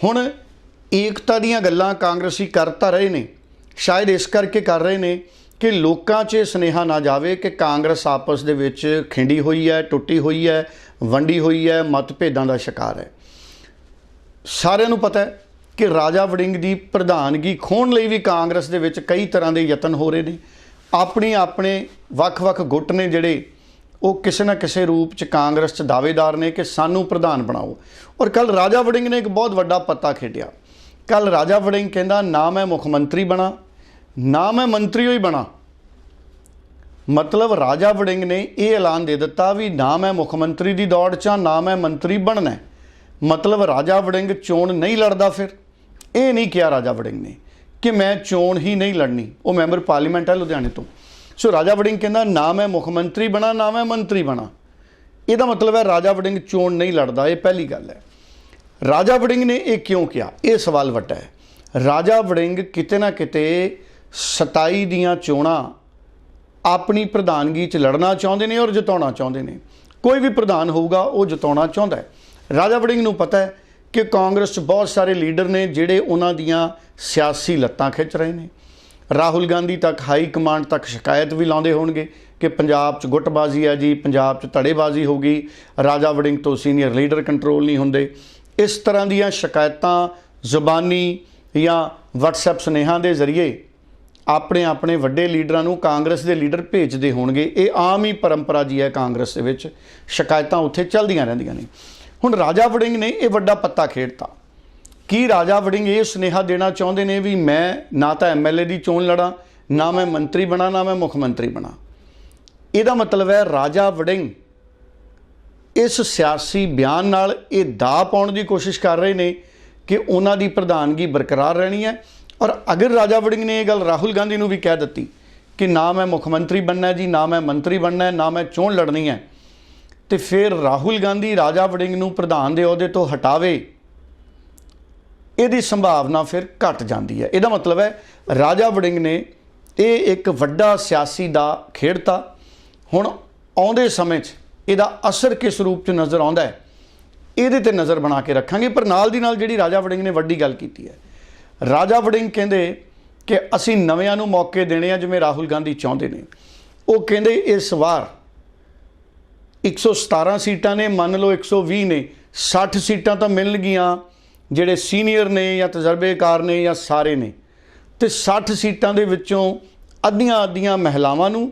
S1: ਹੁਣ ਏਕਤਾ ਦੀਆਂ ਗੱਲਾਂ ਕਾਂਗਰਸੀ ਕਰ ਤਾਂ ਰਹੇ ਨੇ, ਸ਼ਾਇਦ ਇਸ ਕਰਕੇ ਕਰ ਰਹੇ ਨੇ ਕਿ ਲੋਕਾਂ 'ਚ ਇਹ ਸੁਨੇਹਾ ਨਾ ਜਾਵੇ ਕਿ ਕਾਂਗਰਸ ਆਪਸ ਦੇ ਵਿੱਚ ਖਿੰਡੀ ਹੋਈ ਹੈ, ਟੁੱਟੀ ਹੋਈ ਹੈ, ਵੰਡੀ ਹੋਈ ਹੈ, ਮਤਭੇਦਾਂ ਦਾ ਸ਼ਿਕਾਰ ਹੈ। ਸਾਰਿਆਂ ਨੂੰ ਪਤਾ ਹੈ ਕਿ ਰਾਜਾ ਵੜਿੰਗ ਦੀ ਪ੍ਰਧਾਨਗੀ ਖੋਣ ਲਈ ਵੀ ਕਾਂਗਰਸ ਦੇ ਵਿੱਚ ਕਈ ਤਰ੍ਹਾਂ ਦੇ ਯਤਨ ਹੋ ਰਹੇ ਨੇ। ਆਪਣੀ ਆਪਣੇ ਵੱਖ-ਵੱਖ ਗੁੱਟ ਨੇ ਜਿਹੜੇ, ਉਹ ਕਿਸੇ ਨਾ ਕਿਸੇ ਰੂਪ ਚ ਕਾਂਗਰਸ ਚ ਦਾਅਵੇਦਾਰ ਨੇ ਕਿ ਸਾਨੂੰ ਪ੍ਰਧਾਨ ਬਣਾਓ। ਔਰ ਕੱਲ ਰਾਜਾ ਵੜਿੰਗ ਨੇ ਇੱਕ ਬਹੁਤ ਵੱਡਾ ਪੱਤਾ ਖੇਡਿਆ। ਕੱਲ ਰਾਜਾ ਵੜਿੰਗ ਕਹਿੰਦਾ, ਨਾ ਮੈਂ ਮੁੱਖ ਮੰਤਰੀ ਬਣਾ, ਨਾ ਮੈਂ ਮੰਤਰੀ ਹੋਈ ਬਣਾ। ਮਤਲਬ ਰਾਜਾ ਵੜਿੰਗ ਨੇ ਇਹ ਐਲਾਨ ਦੇ ਦਿੱਤਾ ਵੀ ਨਾ ਮੈਂ ਮੁੱਖ ਮੰਤਰੀ ਦੀ ਦੌੜ 'ਚ ਨਾ ਮੈਂ ਮੰਤਰੀ ਬਣਨਾ ਮਤਲਬ ਰਾਜਾ ਵੜਿੰਗ ਚੋਣ ਨਹੀਂ ਲੜਦਾ ਫਿਰ। ਇਹ ਨਹੀਂ ਕਿਹਾ ਰਾਜਾ ਵੜਿੰਗ ਨੇ ਕਿ ਮੈਂ ਚੋਣ ਹੀ ਨਹੀਂ ਲੜਨੀ। ਉਹ ਮੈਂਬਰ ਪਾਰਲੀਮੈਂਟ ਹੈ ਲੁਧਿਆਣੇ ਤੋਂ। ਸੋ ਰਾਜਾ ਵੜਿੰਗ ਕਹਿੰਦਾ, ਨਾ ਮੈਂ ਮੁੱਖ ਮੰਤਰੀ ਬਣਾ, ਨਾ ਮੈਂ ਮੰਤਰੀ ਬਣਾ। ਇਹਦਾ ਮਤਲਬ ਹੈ ਰਾਜਾ ਵੜਿੰਗ ਚੋਣ ਨਹੀਂ ਲੜਦਾ, ਇਹ ਪਹਿਲੀ ਗੱਲ ਹੈ। ਰਾਜਾ ਵੜਿੰਗ ਨੇ ਇਹ ਕਿਉਂ ਕਿਹਾ? ਇਹ ਸਵਾਲ ਵੱਡਾ ਹੈ। ਰਾਜਾ ਵੜਿੰਗ ਕਿਤੇ ਨਾ ਕਿਤੇ 27 ਦੀਆਂ ਚੋਣਾਂ ਆਪਣੀ ਪ੍ਰਧਾਨਗੀ 'ਚ ਲੜਨਾ ਚਾਹੁੰਦੇ ਨੇ ਔਰ ਜਿਤਾਉਣਾ ਚਾਹੁੰਦੇ ਨੇ। ਕੋਈ ਵੀ ਪ੍ਰਧਾਨ ਹੋਊਗਾ, ਉਹ ਜਿਤਾਉਣਾ ਚਾਹੁੰਦਾ ਹੈ। ਰਾਜਾ ਵੜਿੰਗ ਨੂੰ ਪਤਾ ਹੈ ਕਿ ਕਾਂਗਰਸ 'ਚ ਬਹੁਤ ਸਾਰੇ ਲੀਡਰ ਨੇ ਜਿਹੜੇ ਉਹਨਾਂ ਦੀਆਂ ਸਿਆਸੀ ਲੱਤਾਂ ਖਿੱਚ ਰਹੇ ਨੇ। ਰਾਹੁਲ ਗਾਂਧੀ ਤੱਕ ਹਾਈ ਕਮਾਂਡ ਤੱਕ ਸ਼ਿਕਾਇਤ ਵੀ ਲਾਉਂਦੇ ਹੋਣਗੇ ਕਿ ਪੰਜਾਬ 'ਚ ਗੁੱਟਬਾਜ਼ੀ ਹੈ ਜੀ, ਪੰਜਾਬ 'ਚ ਧੜੇਬਾਜ਼ੀ ਹੋ ਗਈ। ਰਾਜਾ ਵੜਿੰਗ ਤੋਂ ਸੀਨੀਅਰ ਲੀਡਰ ਕੰਟਰੋਲ ਨਹੀਂ ਹੁੰਦੇ। ਇਸ ਤਰ੍ਹਾਂ ਦੀਆਂ ਸ਼ਿਕਾਇਤਾਂ ਜ਼ੁਬਾਨੀ ਜਾਂ WhatsApp ਸੁਨੇਹਾਂ ਦੇ ਜ਼ਰੀਏ ਆਪਣੇ ਆਪਣੇ ਵੱਡੇ ਲੀਡਰਾਂ ਨੂੰ ਕਾਂਗਰਸ ਦੇ ਲੀਡਰ ਭੇਜਦੇ ਹੋਣਗੇ। ਇਹ ਆਮ ਹੀ ਪਰੰਪਰਾ ਜੀ ਹੈ ਕਾਂਗਰਸ ਦੇ ਵਿੱਚ। ਸ਼ਿਕਾਇਤਾਂ ਉੱਥੇ ਚੱਲਦੀਆਂ ਰਹਿੰਦੀਆਂ ਨੇ। ਹੁਣ ਰਾਜਾ ਵੜਿੰਗ ਨੇ ਇਹ ਵੱਡਾ ਪੱਤਾ ਖੇਡਤਾ। ਕੀ ਰਾਜਾ ਵੜਿੰਗ ਇਹ ਸੁਨੇਹਾ ਦੇਣਾ ਚਾਹੁੰਦੇ ਨੇ ਵੀ ਮੈਂ ਨਾ ਤਾਂ ਐਮਐਲਏ ਦੀ ਚੋਣ ਲੜਾਂ, ਨਾ ਮੈਂ ਮੰਤਰੀ ਬਣਾ, ਨਾ ਮੈਂ ਮੁੱਖ ਮੰਤਰੀ ਬਣਾ? ਇਹਦਾ ਮਤਲਬ ਹੈ ਰਾਜਾ ਵੜਿੰਗ ਇਸ ਸਿਆਸੀ ਬਿਆਨ ਨਾਲ ਇਹ ਦਾ ਪਾਉਣ ਦੀ ਕੋਸ਼ਿਸ਼ ਕਰ ਰਹੇ ਨੇ ਕਿ ਉਹਨਾਂ ਦੀ ਪ੍ਰਧਾਨਗੀ ਬਰਕਰਾਰ ਰਹਿਣੀ ਹੈ। ਔਰ ਅਗਰ ਰਾਜਾ ਵੜਿੰਗ ਨੇ ਇਹ ਗੱਲ ਰਾਹੁਲ ਗਾਂਧੀ ਨੂੰ ਵੀ ਕਹਿ ਦਿੱਤੀ ਕਿ ਨਾ ਮੈਂ ਮੁੱਖ ਮੰਤਰੀ ਬਣਨਾ ਜੀ, ਨਾ ਮੈਂ ਮੰਤਰੀ ਬਣਨਾ ਹੈ, ਨਾ ਮੈਂ ਚੋਣ ਲੜਨੀ ਹੈ, ਤੇ ਫਿਰ ਰਾਹੁਲ ਗਾਂਧੀ ਰਾਜਾ ਵੜਿੰਗ ਨੂੰ ਪ੍ਰਧਾਨ ਦੇ ਅਹੁਦੇ ਤੋਂ ਹਟਾਵੇ, ਇਹਦੀ ਸੰਭਾਵਨਾ ਫਿਰ ਘਟ ਜਾਂਦੀ ਹੈ। ਇਹਦਾ ਮਤਲਬ ਹੈ ਰਾਜਾ ਵੜਿੰਗ ਨੇ ਇਹ ਇੱਕ ਵੱਡਾ ਸਿਆਸੀ ਦਾ ਖੇਡਤਾ। ਹੁਣ ਆਉਂਦੇ ਸਮੇਂ 'ਚ ਇਹਦਾ ਅਸਰ ਕਿਸ ਰੂਪ 'ਚ ਨਜ਼ਰ ਆਉਂਦਾ ਹੈ? ਇਹਦੇ ਤੇ ਨਜ਼ਰ ਬਣਾ ਕੇ ਰੱਖਾਂਗੇ, ਪਰ ਨਾਲ ਦੀ ਨਾਲ ਜਿਹੜੀ ਰਾਜਾ ਵੜਿੰਗ ਨੇ ਵੱਡੀ ਗੱਲ ਕੀਤੀ ਹੈ। ਰਾਜਾ ਵੜਿੰਗ ਕਹਿੰਦੇ ਕਿ ਅਸੀਂ ਨਵਿਆਂ ਨੂੰ ਮੌਕੇ ਦੇਣੇ ਆ, ਜਿਵੇਂ ਰਾਹੁਲ ਗਾਂਧੀ ਚਾਹੁੰਦੇ ਨੇ। ਉਹ ਕਹਿੰਦੇ ਇਸ ਵਾਰ 117 ਸੀਟਾਂ ਨੇ, ਮੰਨ ਲਓ 120 ਨੇ 60 ਸੀਟਾਂ ਤਾਂ ਮਿਲਣਗੀਆਂ, ਜਿਹੜੇ ਸੀਨੀਅਰ ਨੇ ਜਾਂ ਤਜਰਬੇਕਾਰ ਨੇ ਜਾਂ ਸਾਰੇ ਨੇ। ਤੇ 60 ਸੀਟਾਂ ਦੇ ਵਿੱਚੋਂ ਅੱਧੀਆਂ ਅੱਧੀਆਂ ਮਹਿਲਾਵਾਂ ਨੂੰ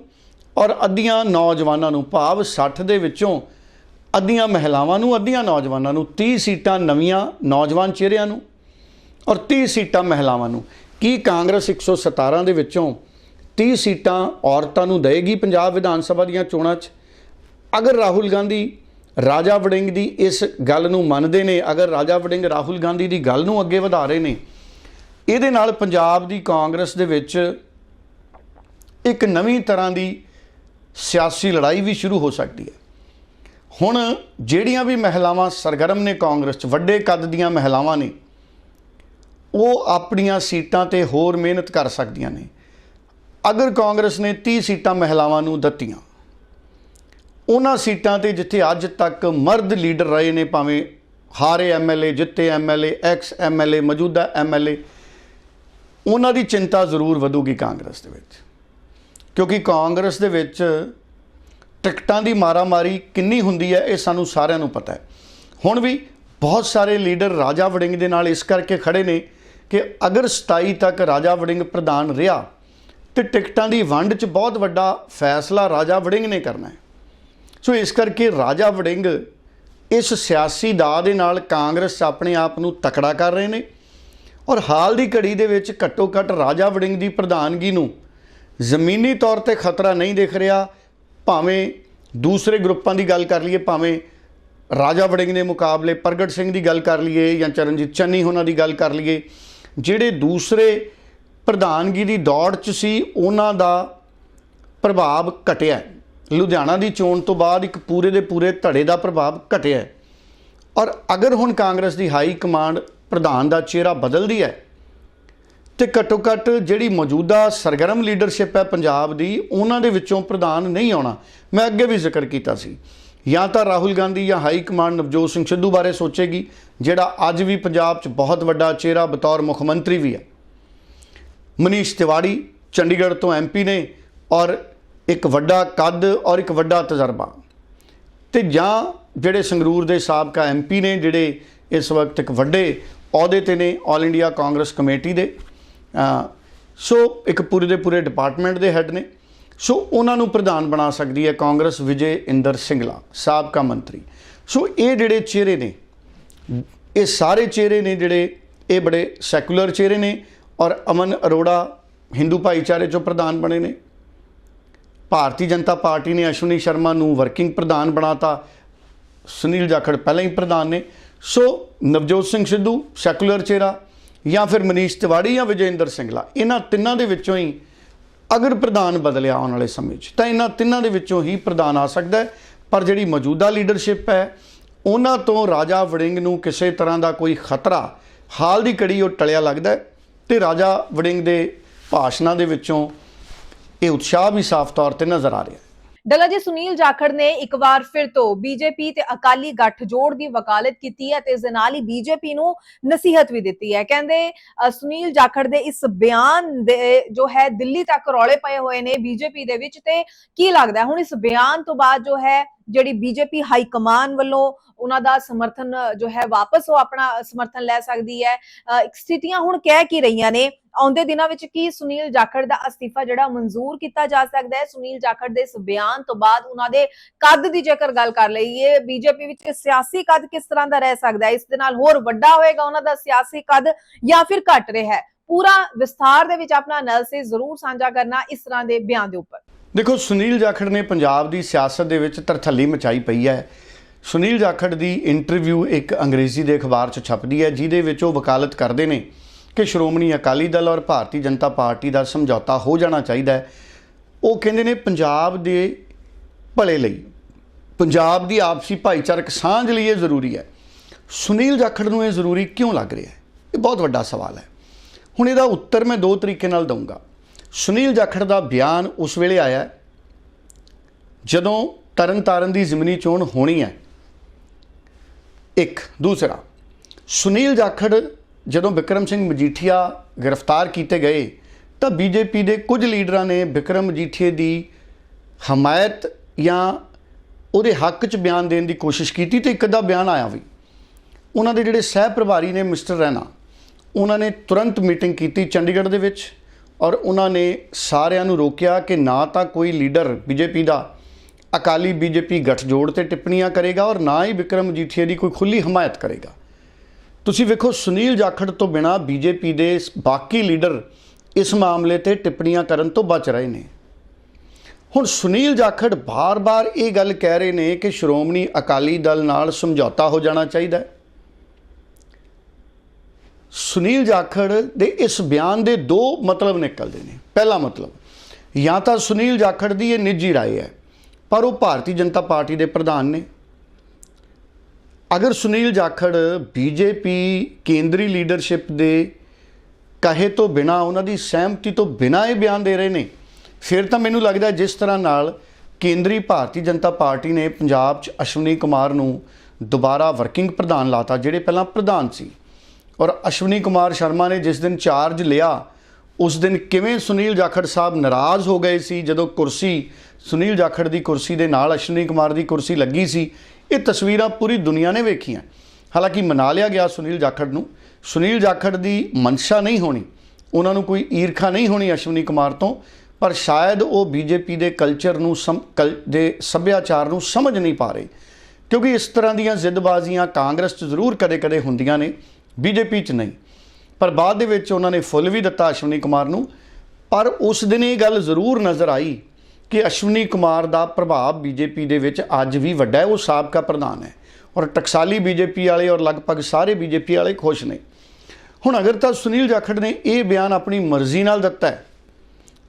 S1: ਔਰ ਅੱਧੀਆਂ ਨੌਜਵਾਨਾਂ ਨੂੰ ਭਾਵ 60 ਦੇ ਵਿੱਚੋਂ ਅੱਧੀਆਂ ਮਹਿਲਾਵਾਂ ਨੂੰ, ਅੱਧੀਆਂ ਨੌਜਵਾਨਾਂ ਨੂੰ 30 ਸੀਟਾਂ ਨਵੀਆਂ ਨੌਜਵਾਨ ਚਿਹਰਿਆਂ ਨੂੰ ਔਰ 30 ਸੀਟਾਂ ਮਹਿਲਾਵਾਂ ਨੂੰ। ਕੀ ਕਾਂਗਰਸ 117 ਦੇ ਵਿੱਚੋਂ 30 ਸੀਟਾਂ ਔਰਤਾਂ ਨੂੰ ਦੇਗੀ ਪੰਜਾਬ ਵਿਧਾਨ ਸਭਾ ਦੀਆਂ ਚੋਣਾਂ 'ਚ? ਅਗਰ ਰਾਹੁਲ ਗਾਂਧੀ ਰਾਜਾ ਵੜਿੰਗ ਦੀ ਇਸ ਗੱਲ ਨੂੰ ਮੰਨਦੇ ਨੇ, ਅਗਰ ਰਾਜਾ ਵੜਿੰਗ ਰਾਹੁਲ ਗਾਂਧੀ ਦੀ ਗੱਲ ਨੂੰ ਅੱਗੇ ਵਧਾ ਰਹੇ ਨੇ, ਇਹਦੇ ਨਾਲ ਪੰਜਾਬ ਦੀ ਕਾਂਗਰਸ ਦੇ ਵਿੱਚ ਇੱਕ ਨਵੀਂ ਤਰ੍ਹਾਂ ਦੀ ਸਿਆਸੀ ਲੜਾਈ ਵੀ ਸ਼ੁਰੂ ਹੋ ਸਕਦੀ ਹੈ। ਹੁਣ ਜਿਹੜੀਆਂ ਵੀ ਮਹਿਲਾਵਾਂ ਸਰਗਰਮ ਨੇ ਕਾਂਗਰਸ 'ਚ, ਵੱਡੇ ਕੱਦ ਦੀਆਂ ਮਹਿਲਾਵਾਂ ਨੇ, ਉਹ ਆਪਣੀਆਂ ਸੀਟਾਂ ਤੇ ਹੋਰ ਮਿਹਨਤ ਕਰ ਸਕਦੀਆਂ ਨੇ। ਅਗਰ ਕਾਂਗਰਸ ਨੇ 30 ਸੀਟਾਂ ਮਹਿਲਾਵਾਂ ਨੂੰ ਦਿੱਤੀਆਂ, ਉਹਨਾਂ ਸੀਟਾਂ ਤੇ ਜਿੱਥੇ ਅੱਜ ਤੱਕ ਮਰਦ ਲੀਡਰ ਰਹੇ ਨੇ, ਭਾਵੇਂ ਹਾਰੇ ਐਮਐਲਏ ਜਿੱਤੇ ਐਮਐਲਏ ਐਕਸ ਐਮਐਲਏ ਮੌਜੂਦਾ ਐਮਐਲਏ ਉਹਨਾਂ ਦੀ ਚਿੰਤਾ ਜ਼ਰੂਰ ਵਧੂਗੀ ਕਾਂਗਰਸ ਦੇ ਵਿੱਚ। ਕਿਉਂਕਿ ਕਾਂਗਰਸ ਦੇ ਵਿੱਚ ਟਿਕਟਾਂ ਦੀ ਮਾਰਾਮਾਰੀ ਕਿੰਨੀ ਹੁੰਦੀ ਹੈ, ਇਹ ਸਾਨੂੰ ਸਾਰਿਆਂ ਨੂੰ ਪਤਾ ਹੈ। ਹੁਣ ਵੀ ਬਹੁਤ ਸਾਰੇ ਲੀਡਰ ਰਾਜਾ ਵੜਿੰਗ ਦੇ ਨਾਲ ਇਸ ਕਰਕੇ ਖੜੇ ਨੇ ਕਿ ਅਗਰ 27 ਤੱਕ ਰਾਜਾ ਵੜਿੰਗ ਪ੍ਰਧਾਨ ਰਿਹਾ, ਤੇ ਟਿਕਟਾਂ ਦੀ ਵੰਡ 'ਚ ਬਹੁਤ ਵੱਡਾ ਫੈਸਲਾ ਰਾਜਾ ਵੜਿੰਗ ਨੇ ਕਰਨਾ ਹੈ। ਸੋ ਇਸ ਕਰਕੇ ਰਾਜਾ ਵੜਿੰਗ ਇਸ ਸਿਆਸੀ ਦਾਅ ਦੇ ਨਾਲ ਕਾਂਗਰਸ ਆਪਣੇ ਆਪ ਨੂੰ ਤਕੜਾ ਕਰ ਰਹੇ ਨੇ ਔਰ ਹਾਲ ਦੀ ਘੜੀ ਦੇ ਵਿੱਚ ਘੱਟੋ ਘੱਟ ਰਾਜਾ ਵੜਿੰਗ ਦੀ ਪ੍ਰਧਾਨਗੀ ਨੂੰ ਜ਼ਮੀਨੀ ਤੌਰ ਤੇ ਖਤਰਾ ਨਹੀਂ ਦਿਖ ਰਿਹਾ, ਭਾਵੇਂ ਦੂਸਰੇ ਗਰੁੱਪਾਂ ਦੀ ਗੱਲ ਕਰ ਲਈਏ, ਭਾਵੇਂ ਰਾਜਾ ਵੜਿੰਗ ਦੇ ਮੁਕਾਬਲੇ ਪ੍ਰਗਟ ਸਿੰਘ ਦੀ ਗੱਲ ਕਰ ਲਈਏ ਜਾਂ ਚਰਨਜੀਤ ਚੰਨੀ ਉਹਨਾਂ ਦੀ ਗੱਲ ਕਰ ਲਈਏ, ਜਿਹੜੇ ਦੂਸਰੇ ਪ੍ਰਧਾਨਗੀ ਦੀ ਦੌੜ 'ਚ ਸੀ, ਉਹਨਾਂ ਦਾ ਪ੍ਰਭਾਵ ਘਟਿਆ ਲੁਧਿਆਣਾ ਦੀ ਚੋਣ ਤੋਂ ਬਾਅਦ ਇੱਕ ਪੂਰੇ ਦੇ ਪੂਰੇ ਧੜੇ ਦਾ ਪ੍ਰਭਾਵ ਘਟਿਆ ਔਰ ਅਗਰ ਹੁਣ ਕਾਂਗਰਸ ਦੀ ਹਾਈ ਕਮਾਂਡ ਪ੍ਰਧਾਨ ਦਾ ਚਿਹਰਾ ਬਦਲਦੀ ਹੈ ਤੇ ਘੱਟੋ ਘੱਟ ਜਿਹੜੀ ਮੌਜੂਦਾ ਸਰਗਰਮ ਲੀਡਰਸ਼ਿਪ ਹੈ ਪੰਜਾਬ ਦੀ, ਉਹਨਾਂ ਦੇ ਵਿੱਚੋਂ ਪ੍ਰਧਾਨ ਨਹੀਂ ਆਉਣਾ। ਮੈਂ ਅੱਗੇ ਵੀ ਜ਼ਿਕਰ ਕੀਤਾ ਸੀ। ਜਾਂ ਤਾਂ ਰਾਹੁਲ ਗਾਂਧੀ ਜਾਂ ਹਾਈ ਕਮਾਂਡ ਨਵਜੋਤ ਸਿੰਘ ਸਿੱਧੂ ਬਾਰੇ ਸੋਚੇਗੀ, ਜਿਹੜਾ ਅੱਜ ਵੀ ਪੰਜਾਬ 'ਚ ਬਹੁਤ ਵੱਡਾ ਚਿਹਰਾ ਬਤੌਰ ਮੁੱਖ ਮੰਤਰੀ ਵੀ ਹੈ। ਮਨੀਸ਼ ਤਿਵਾੜੀ ਚੰਡੀਗੜ੍ਹ ਤੋਂ ਐਮਪੀ ਨੇ ਔਰ ਇੱਕ ਵੱਡਾ ਕੱਦ ਔਰ ਇੱਕ ਵੱਡਾ ਤਜਰਬਾ। ਤੇ ਜਾਂ ਜਿਹੜੇ ਸੰਗਰੂਰ ਦੇ ਸਾਬਕਾ ਐਮਪੀ ਨੇ, ਜਿਹੜੇ ਇਸ ਵਕਤ ਇੱਕ ਵੱਡੇ ਅਹੁਦੇ ਤੇ ਨੇ ਆਲ ਇੰਡੀਆ ਕਾਂਗਰਸ ਕਮੇਟੀ ਦੇ ਸੋ ਇੱਕ ਪੂਰੇ ਦੇ ਪੂਰੇ ਡਿਪਾਰਟਮੈਂਟ ਦੇ ਹੈੱਡ ਨੇ। ਸੋ ਉਹਨਾਂ ਨੂੰ ਪ੍ਰਧਾਨ ਬਣਾ ਸਕਦੀ ਹੈ ਕਾਂਗਰਸ ਵਿਜੇ ਇੰਦਰ ਸਿੰਗਲਾ, ਸਾਬਕਾ ਮੰਤਰੀ। ਸੋ ਇਹ ਜਿਹੜੇ ਚਿਹਰੇ ਨੇ, ਇਹ ਸਾਰੇ ਚਿਹਰੇ ਨੇ ਜਿਹੜੇ, ਇਹ ਬੜੇ ਸੈਕੂਲਰ ਚਿਹਰੇ ਨੇ ਔਰ ਅਮਨ ਅਰੋੜਾ ਹਿੰਦੂ ਭਾਈਚਾਰੇ ਚੋਂ ਪ੍ਰਧਾਨ ਬਣੇ ਨੇ। ਭਾਰਤੀ ਜਨਤਾ ਪਾਰਟੀ ਨੇ ਅਸ਼ਵਨੀ ਸ਼ਰਮਾ ਨੂੰ ਵਰਕਿੰਗ ਪ੍ਰਧਾਨ ਬਣਾਤਾ। ਸੁਨੀਲ ਜਾਖੜ ਪਹਿਲਾਂ ਹੀ ਪ੍ਰਧਾਨ ਨੇ। ਸੋ ਨਵਜੋਤ ਸਿੰਘ ਸਿੱਧੂ ਸੈਕੂਲਰ ਚਿਹਰਾ। ਜਾਂ ਫਿਰ ਮਨੀਸ਼ ਤਿਵਾੜੀ ਜਾਂ ਵਿਜੇਂਦਰ ਸਿੰਗਲਾ, ਇਹਨਾਂ ਤਿੰਨਾਂ ਦੇ ਵਿੱਚੋਂ ਹੀ ਅਗਰ ਪ੍ਰਧਾਨ ਬਦਲਿਆ ਆਉਣ ਵਾਲੇ ਸਮੇਂ 'ਚ, ਤਾਂ ਇਹਨਾਂ ਤਿੰਨਾਂ ਦੇ ਵਿੱਚੋਂ ਹੀ ਪ੍ਰਧਾਨ ਆ ਸਕਦਾ ਹੈ। ਪਰ ਜਿਹੜੀ ਮੌਜੂਦਾ ਲੀਡਰਸ਼ਿਪ ਹੈ, ਉਹਨਾਂ ਤੋਂ ਰਾਜਾ ਵੜਿੰਗ ਨੂੰ ਕਿਸੇ ਤਰ੍ਹਾਂ ਦਾ ਕੋਈ ਖਤਰਾ ਹਾਲ ਦੀ ਕੜੀ ਉਹ ਟਲਿਆ ਲੱਗਦਾ ਹੈ ਤੇ ਰਾਜਾ ਵੜਿੰਗ ਦੇ ਭਾਸ਼ਣਾਂ ਦੇ ਵਿੱਚੋਂ ਇਹ ਉਤਸ਼ਾਹ ਵੀ ਸਾਫ਼ ਤੌਰ ਤੇ ਨਜ਼ਰ ਆ ਰਿਹਾ
S2: ਡੱਲਾ ਜੀ, ਸੁਨੀਲ ਜਾਖੜ ਨੇ ਇੱਕ ਵਾਰ ਫਿਰ ਤੋਂ ਬੀਜੇਪੀ ਤੇ ਅਕਾਲੀ ਗੱਠਜੋੜ ਦੀ ਵਕਾਲਤ ਕੀਤੀ ਹੈ ਤੇ ਇਸ ਦੇ ਨਾਲ ਹੀ ਬੀਜੇਪੀ ਨੂੰ ਨਸੀਹਤ ਵੀ ਦਿੱਤੀ ਹੈ। ਕਹਿੰਦੇ ਸੁਨੀਲ ਜਾਖੜ ਦੇ ਇਸ ਬਿਆਨ ਦੇ, ਜੋ ਹੈ, ਦਿੱਲੀ ਤੱਕ ਰੌਲੇ ਪਏ ਹੋਏ ਨੇ ਬੀਜੇਪੀ ਦੇ ਵਿੱਚ ਤੇ ਕੀ ਲੱਗਦਾ ਹੁਣ ਇਸ ਬਿਆਨ ਤੋਂ ਬਾਅਦ ਜੋ ਹੈ ਜਿਹੜੀ ਬੀਜੇਪੀ ਹਾਈ ਕਮਾਨ ਵੱਲੋਂ ਉਹਨਾਂ ਦਾ ਸਮਰਥਨ ਜੋ ਹੈ ਵਾਪਸ ਉਹ ਆਪਣਾ ਸਮਰਥਨ ਲੈ ਸਕਦੀ ਹੈ। ਅ, ਸਥਿਤੀਆਂ ਹੁਣ ਕਹਿ ਕੀ ਰਹੀਆਂ ਨੇ ਆਉਂਦੇ ਦਿਨਾਂ ਵਿੱਚ ਕੀ ਸੁਨੀਲ ਜਾਖੜ ਦਾ ਅਸਤੀਫਾ ਜਿਹੜਾ ਮਨਜ਼ੂਰ ਕੀਤਾ ਜਾ ਸਕਦਾ ਹੈ? ਸੁਨੀਲ ਜਾਖੜ ਦੇ ਇਸ ਬਿਆਨ ਤੋਂ ਬਾਅਦ ਉਹਨਾਂ ਦੇ ਕੱਦ ਦੀ ਜੇਕਰ ਗੱਲ ਕਰ ਲਈਏ ਬੀਜੇਪੀ ਵਿੱਚ ਸਿਆਸੀ ਕੱਦ ਕਿਸ ਤਰ੍ਹਾਂ ਦਾ ਰਹਿ ਸਕਦਾ ਹੈ? ਇਸ ਦੇ ਨਾਲ ਹੋਰ ਵੱਡਾ ਹੋਏਗਾ ਉਹਨਾਂ ਦਾ ਸਿਆਸੀ ਕੱਦ ਜਾਂ ਫਿਰ ਘਟ ਰਿਹਾ ਹੈ? ਪੂਰਾ ਵਿਸਥਾਰ ਦੇ ਵਿੱਚ ਆਪਣਾ ਐਨਾਲਿਸਿਸ ਜ਼ਰੂਰ ਸਾਂਝਾ ਕਰਨਾ ਇਸ ਤਰ੍ਹਾਂ ਦੇ ਬਿਆਨ ਦੇ ਉੱਪਰ।
S1: ਦੇਖੋ, ਸੁਨੀਲ ਜਾਖੜ ਨੇ ਪੰਜਾਬ ਦੀ ਸਿਆਸਤ ਦੇ ਵਿੱਚ ਤਰਥੱਲੀ ਮਚਾਈ ਪਈ ਹੈ। ਸੁਨੀਲ ਜਾਖੜ ਦੀ ਇੰਟਰਵਿਊ ਇੱਕ ਅੰਗਰੇਜ਼ੀ ਦੇ ਅਖਬਾਰ 'ਚ ਛਪਦੀ ਹੈ, ਜਿਹਦੇ ਵਿੱਚ ਉਹ ਵਕਾਲਤ ਕਰਦੇ ਨੇ ਕਿ ਸ਼੍ਰੋਮਣੀ ਅਕਾਲੀ ਦਲ ਔਰ ਭਾਰਤੀ ਜਨਤਾ ਪਾਰਟੀ ਦਾ ਸਮਝੌਤਾ ਹੋ ਜਾਣਾ ਚਾਹੀਦਾ ਹੈ। ਉਹ ਕਹਿੰਦੇ ਨੇ, ਪੰਜਾਬ ਦੇ ਭਲੇ ਲਈ, ਪੰਜਾਬ ਦੀ ਆਪਸੀ ਭਾਈਚਾਰਕ ਸਾਂਝ ਲਈ ਇਹ ਜ਼ਰੂਰੀ ਹੈ। ਸੁਨੀਲ ਜਾਖੜ ਨੂੰ ਇਹ ਜ਼ਰੂਰੀ ਕਿਉਂ ਲੱਗ ਰਿਹਾ ਹੈ? ਇਹ ਬਹੁਤ ਵੱਡਾ ਸਵਾਲ ਹੈ। ਹੁਣ ਇਹਦਾ ਉੱਤਰ ਮੈਂ ਦੋ ਤਰੀਕੇ ਨਾਲ ਦਊਂਗਾ। ਸੁਨੀਲ ਜਾਖੜ ਦਾ ਬਿਆਨ ਉਸ ਵੇਲੇ ਆਇਆ ਜਦੋਂ ਤਰਨਤਾਰਨ ਦੀ ਜ਼ਿਮਨੀ ਚੋਣ ਹੋਣੀ ਹੈ। ਇੱਕ, ਦੂਸਰਾ, ਸੁਨੀਲ ਜਾਖੜ ਜਦੋਂ ਵਿਕਰਮ ਸਿੰਘ ਮਜੀਠੀਆ ਗ੍ਰਿਫਤਾਰ ਕੀਤੇ ਗਏ, ਤਾਂ ਬੀਜੇਪੀ ਦੇ ਕੁਝ ਲੀਡਰਾਂ ਨੇ ਵਿਕਰਮ ਮਜੀਠੀਏ ਦੀ ਹਮਾਇਤ ਜਾਂ ਉਹਦੇ ਹੱਕ 'ਚ ਬਿਆਨ ਦੇਣ ਦੀ ਕੋਸ਼ਿਸ਼ ਕੀਤੀ ਤੇ ਇੱਕ ਅੱਧਾ ਬਿਆਨ ਆਇਆ ਵੀ। ਉਹਨਾਂ ਦੇ ਜਿਹੜੇ ਸਹਿ ਪ੍ਰਭਾਰੀ ਨੇ ਮਿਸਟਰ ਰੈਨਾ, ਉਹਨਾਂ ਨੇ ਤੁਰੰਤ ਮੀਟਿੰਗ ਕੀਤੀ ਚੰਡੀਗੜ੍ਹ ਦੇ ਵਿੱਚ। ਔਰ ਉਹਨਾਂ ਨੇ ਸਾਰਿਆਂ ਨੂੰ ਰੋਕਿਆ ਕਿ ਨਾ ਤਾਂ ਕੋਈ ਲੀਡਰ ਬੀਜੇਪੀ ਦਾ ਅਕਾਲੀ ਬੀਜੇਪੀ ਗੱਠਜੋੜ ਤੇ ਟਿੱਪਣੀਆਂ ਕਰੇਗਾ ਔਰ ਨਾ ਹੀ ਵਿਕਰਮ ਮਜੀਠੀਆ ਦੀ ਕੋਈ ਖੁੱਲੀ ਹਮਾਇਤ ਕਰੇਗਾ। ਤੁਸੀਂ ਵੇਖੋ, ਸੁਨੀਲ ਜਾਖੜ ਤੋਂ ਬਿਨਾ ਬੀਜੇਪੀ ਦੇ ਬਾਕੀ ਲੀਡਰ ਇਸ ਮਾਮਲੇ ਤੇ ਟਿੱਪਣੀਆਂ ਕਰਨ ਤੋਂ ਬਚ ਰਹੇ ਨੇ। ਹੁਣ ਸੁਨੀਲ ਜਾਖੜ ਬਾਰ-ਬਾਰ ਇਹ ਗੱਲ ਕਹਿ ਰਹੇ ਨੇ ਕਿ ਸ਼੍ਰੋਮਣੀ ਅਕਾਲੀ ਦਲ ਨਾਲ ਸਮਝੌਤਾ ਹੋ ਜਾਣਾ ਚਾਹੀਦਾ ਹੈ। ਸੁਨੀਲ ਜਾਖੜ ਦੇ ਇਸ ਬਿਆਨ ਦੇ ਦੋ ਮਤਲਬ ਨਿਕਲਦੇ ਨੇ ਪਹਿਲਾ ਮਤਲਬ ਜਾਂ ਤਾਂ ਸੁਨੀਲ ਜਾਖੜ ਦੀ ਇਹ ਨਿੱਜੀ رائے ਹੈ ਪਰ ਉਹ ਭਾਰਤੀ ਜਨਤਾ ਪਾਰਟੀ ਦੇ ਪ੍ਰਧਾਨ ਨੇ ਅਗਰ ਸੁਨੀਲ ਜਾਖੜ ਬੀਜੇਪੀ ਕੇਂਦਰੀ ਲੀਡਰਸ਼ਿਪ ਦੇ ਕਹੇ ਤੋਂ ਬਿਨਾ ਉਹਨਾਂ ਦੀ ਸਹਿਮਤੀ ਤੋਂ ਬਿਨਾ ਇਹ ਬਿਆਨ ਦੇ ਰਹੇ ਨੇ ਫਿਰ ਤਾਂ ਮੈਨੂੰ ਲੱਗਦਾ ਜਿਸ ਤਰ੍ਹਾਂ ਨਾਲ ਕੇਂਦਰੀ ਭਾਰਤੀ ਜਨਤਾ ਪਾਰਟੀ ਨੇ ਪੰਜਾਬ 'ਚ ਅਸ਼ਵਨੀ ਕੁਮਾਰ ਨੂੰ ਦੁਬਾਰਾ ਵਰਕਿੰਗ ਪ੍ਰਧਾਨ ਲਾਤਾ ਜਿਹੜੇ ਪਹਿਲਾਂ ਪ੍ਰਧਾਨ ਸੀ ਔਰ ਅਸ਼ਵਨੀ ਕੁਮਾਰ ਸ਼ਰਮਾ ਨੇ ਜਿਸ ਦਿਨ ਚਾਰਜ ਲਿਆ, ਉਸ ਦਿਨ ਕਿਵੇਂ ਸੁਨੀਲ ਜਾਖੜ ਸਾਹਿਬ ਨਾਰਾਜ਼ ਹੋ ਗਏ ਸੀ, ਜਦੋਂ ਕੁਰਸੀ, ਸੁਨੀਲ ਜਾਖੜ ਦੀ ਕੁਰਸੀ ਦੇ ਨਾਲ ਅਸ਼ਵਨੀ ਕੁਮਾਰ ਦੀ ਕੁਰਸੀ ਲੱਗੀ ਸੀ, ਇਹ ਤਸਵੀਰਾਂ ਪੂਰੀ ਦੁਨੀਆ ਨੇ ਵੇਖੀਆਂ। ਹਾਲਾਂਕਿ ਮਨਾ ਲਿਆ ਗਿਆ ਸੁਨੀਲ ਜਾਖੜ ਨੂੰ। ਸੁਨੀਲ ਜਾਖੜ ਦੀ ਮਨਸ਼ਾ ਨਹੀਂ ਹੋਣੀ। ਉਹਨਾਂ ਨੂੰ ਕੋਈ ਈਰਖਾ ਨਹੀਂ ਹੋਣੀ ਅਸ਼ਵਨੀ ਕੁਮਾਰ ਤੋਂ, ਪਰ ਸ਼ਾਇਦ ਉਹ ਬੀਜੇਪੀ ਦੇ ਕਲਚਰ ਨੂੰ ਸਮ- ਕਲ- ਦੇ ਸੱਭਿਆਚਾਰ ਨੂੰ ਸਮਝ ਨਹੀਂ ਪਾ ਰਹੇ। ਕਿਉਂਕਿ ਇਸ ਤਰ੍ਹਾਂ ਦੀਆਂ ਜ਼ਿੱਦਬਾਜ਼ੀਆਂ ਕਾਂਗਰਸ 'ਚ ਜ਼ਰੂਰ ਕਦੇ-ਕਦੇ ਹੁੰਦੀਆਂ ਨੇ। ਬੀਜੇਪੀ 'ਚ ਨਹੀਂ। ਪਰ ਬਾਅਦ ਦੇ ਵਿੱਚ ਉਹਨਾਂ ਨੇ ਫੁੱਲ ਵੀ ਦਿੱਤਾ ਅਸ਼ਵਨੀ ਕੁਮਾਰ ਨੂੰ। ਪਰ ਉਸ ਦਿਨ ਇਹ ਗੱਲ ਜ਼ਰੂਰ ਨਜ਼ਰ ਆਈ ਕਿ ਅਸ਼ਵਨੀ ਕੁਮਾਰ ਦਾ ਪ੍ਰਭਾਵ ਬੀਜੇਪੀ ਦੇ ਵਿੱਚ ਅੱਜ ਵੀ ਵੱਡਾ ਹੈ, ਉਹ ਸਾਬਕਾ ਪ੍ਰਧਾਨ ਹੈ। ਔਰ ਟਕਸਾਲੀ ਬੀਜੇਪੀ ਵਾਲੇ ਔਰ ਲਗਭਗ ਸਾਰੇ ਬੀਜੇਪੀ ਵਾਲੇ ਖੁਸ਼ ਨੇ। ਹੁਣ ਅਗਰ ਤਾਂ ਸੁਨੀਲ ਜਾਖੜ ਨੇ ਇਹ ਬਿਆਨ ਆਪਣੀ ਮਰਜ਼ੀ ਨਾਲ ਦਿੱਤਾ ਹੈ,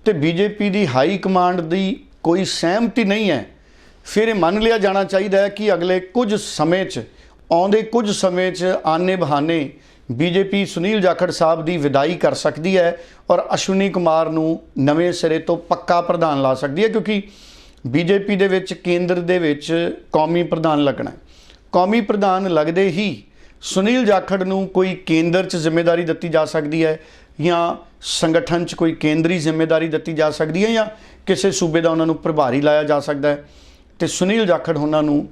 S1: ਤੇ ਬੀਜੇਪੀ ਦੀ ਹਾਈ ਕਮਾਂਡ ਦੀ ਕੋਈ ਸਹਿਮਤੀ ਨਹੀਂ ਹੈ, ਫਿਰ ਇਹ ਮੰਨ ਲਿਆ ਜਾਣਾ ਚਾਹੀਦਾ ਹੈ ਕਿ ਅਗਲੇ ਕੁਝ ਸਮੇਂ 'ਚ ਆਉਂਦੇ ਕੁਝ ਸਮੇਂ 'ਚ ਆਨੇ ਬਹਾਨੇ ਬੀਜੇਪੀ ਸੁਨੀਲ ਜਾਖੜ ਸਾਹਿਬ ਦੀ ਵਿਦਾਈ ਕਰ ਸਕਦੀ ਹੈ ਔਰ ਅਸ਼ਵਨੀ ਕੁਮਾਰ ਨੂੰ ਨਵੇਂ ਸਿਰੇ ਤੋਂ ਪੱਕਾ ਪ੍ਰਧਾਨ ਲਾ ਸਕਦੀ ਹੈ ਕਿਉਂਕਿ ਬੀਜੇਪੀ ਦੇ ਵਿੱਚ ਕੇਂਦਰ ਦੇ ਵਿੱਚ ਕੌਮੀ ਪ੍ਰਧਾਨ ਲੱਗਣਾ ਕੌਮੀ ਪ੍ਰਧਾਨ ਲੱਗਦੇ ਹੀ ਸੁਨੀਲ ਜਾਖੜ ਨੂੰ ਕੋਈ ਕੇਂਦਰ 'ਚ ਜ਼ਿੰਮੇਵਾਰੀ ਦਿੱਤੀ ਜਾ ਸਕਦੀ ਹੈ ਜਾਂ ਸੰਗਠਨ 'ਚ ਕੋਈ ਕੇਂਦਰੀ ਜ਼ਿੰਮੇਵਾਰੀ ਦਿੱਤੀ ਜਾ ਸਕਦੀ ਹੈ ਜਾਂ ਕਿਸੇ ਸੂਬੇ ਦਾ ਉਹਨਾਂ ਨੂੰ ਪ੍ਰਭਾਰੀ ਲਾਇਆ ਜਾ ਸਕਦਾ ਹੈ। ਤੇ ਸੁਨੀਲ ਜਾਖੜ ਉਹਨਾਂ ਨੂੰ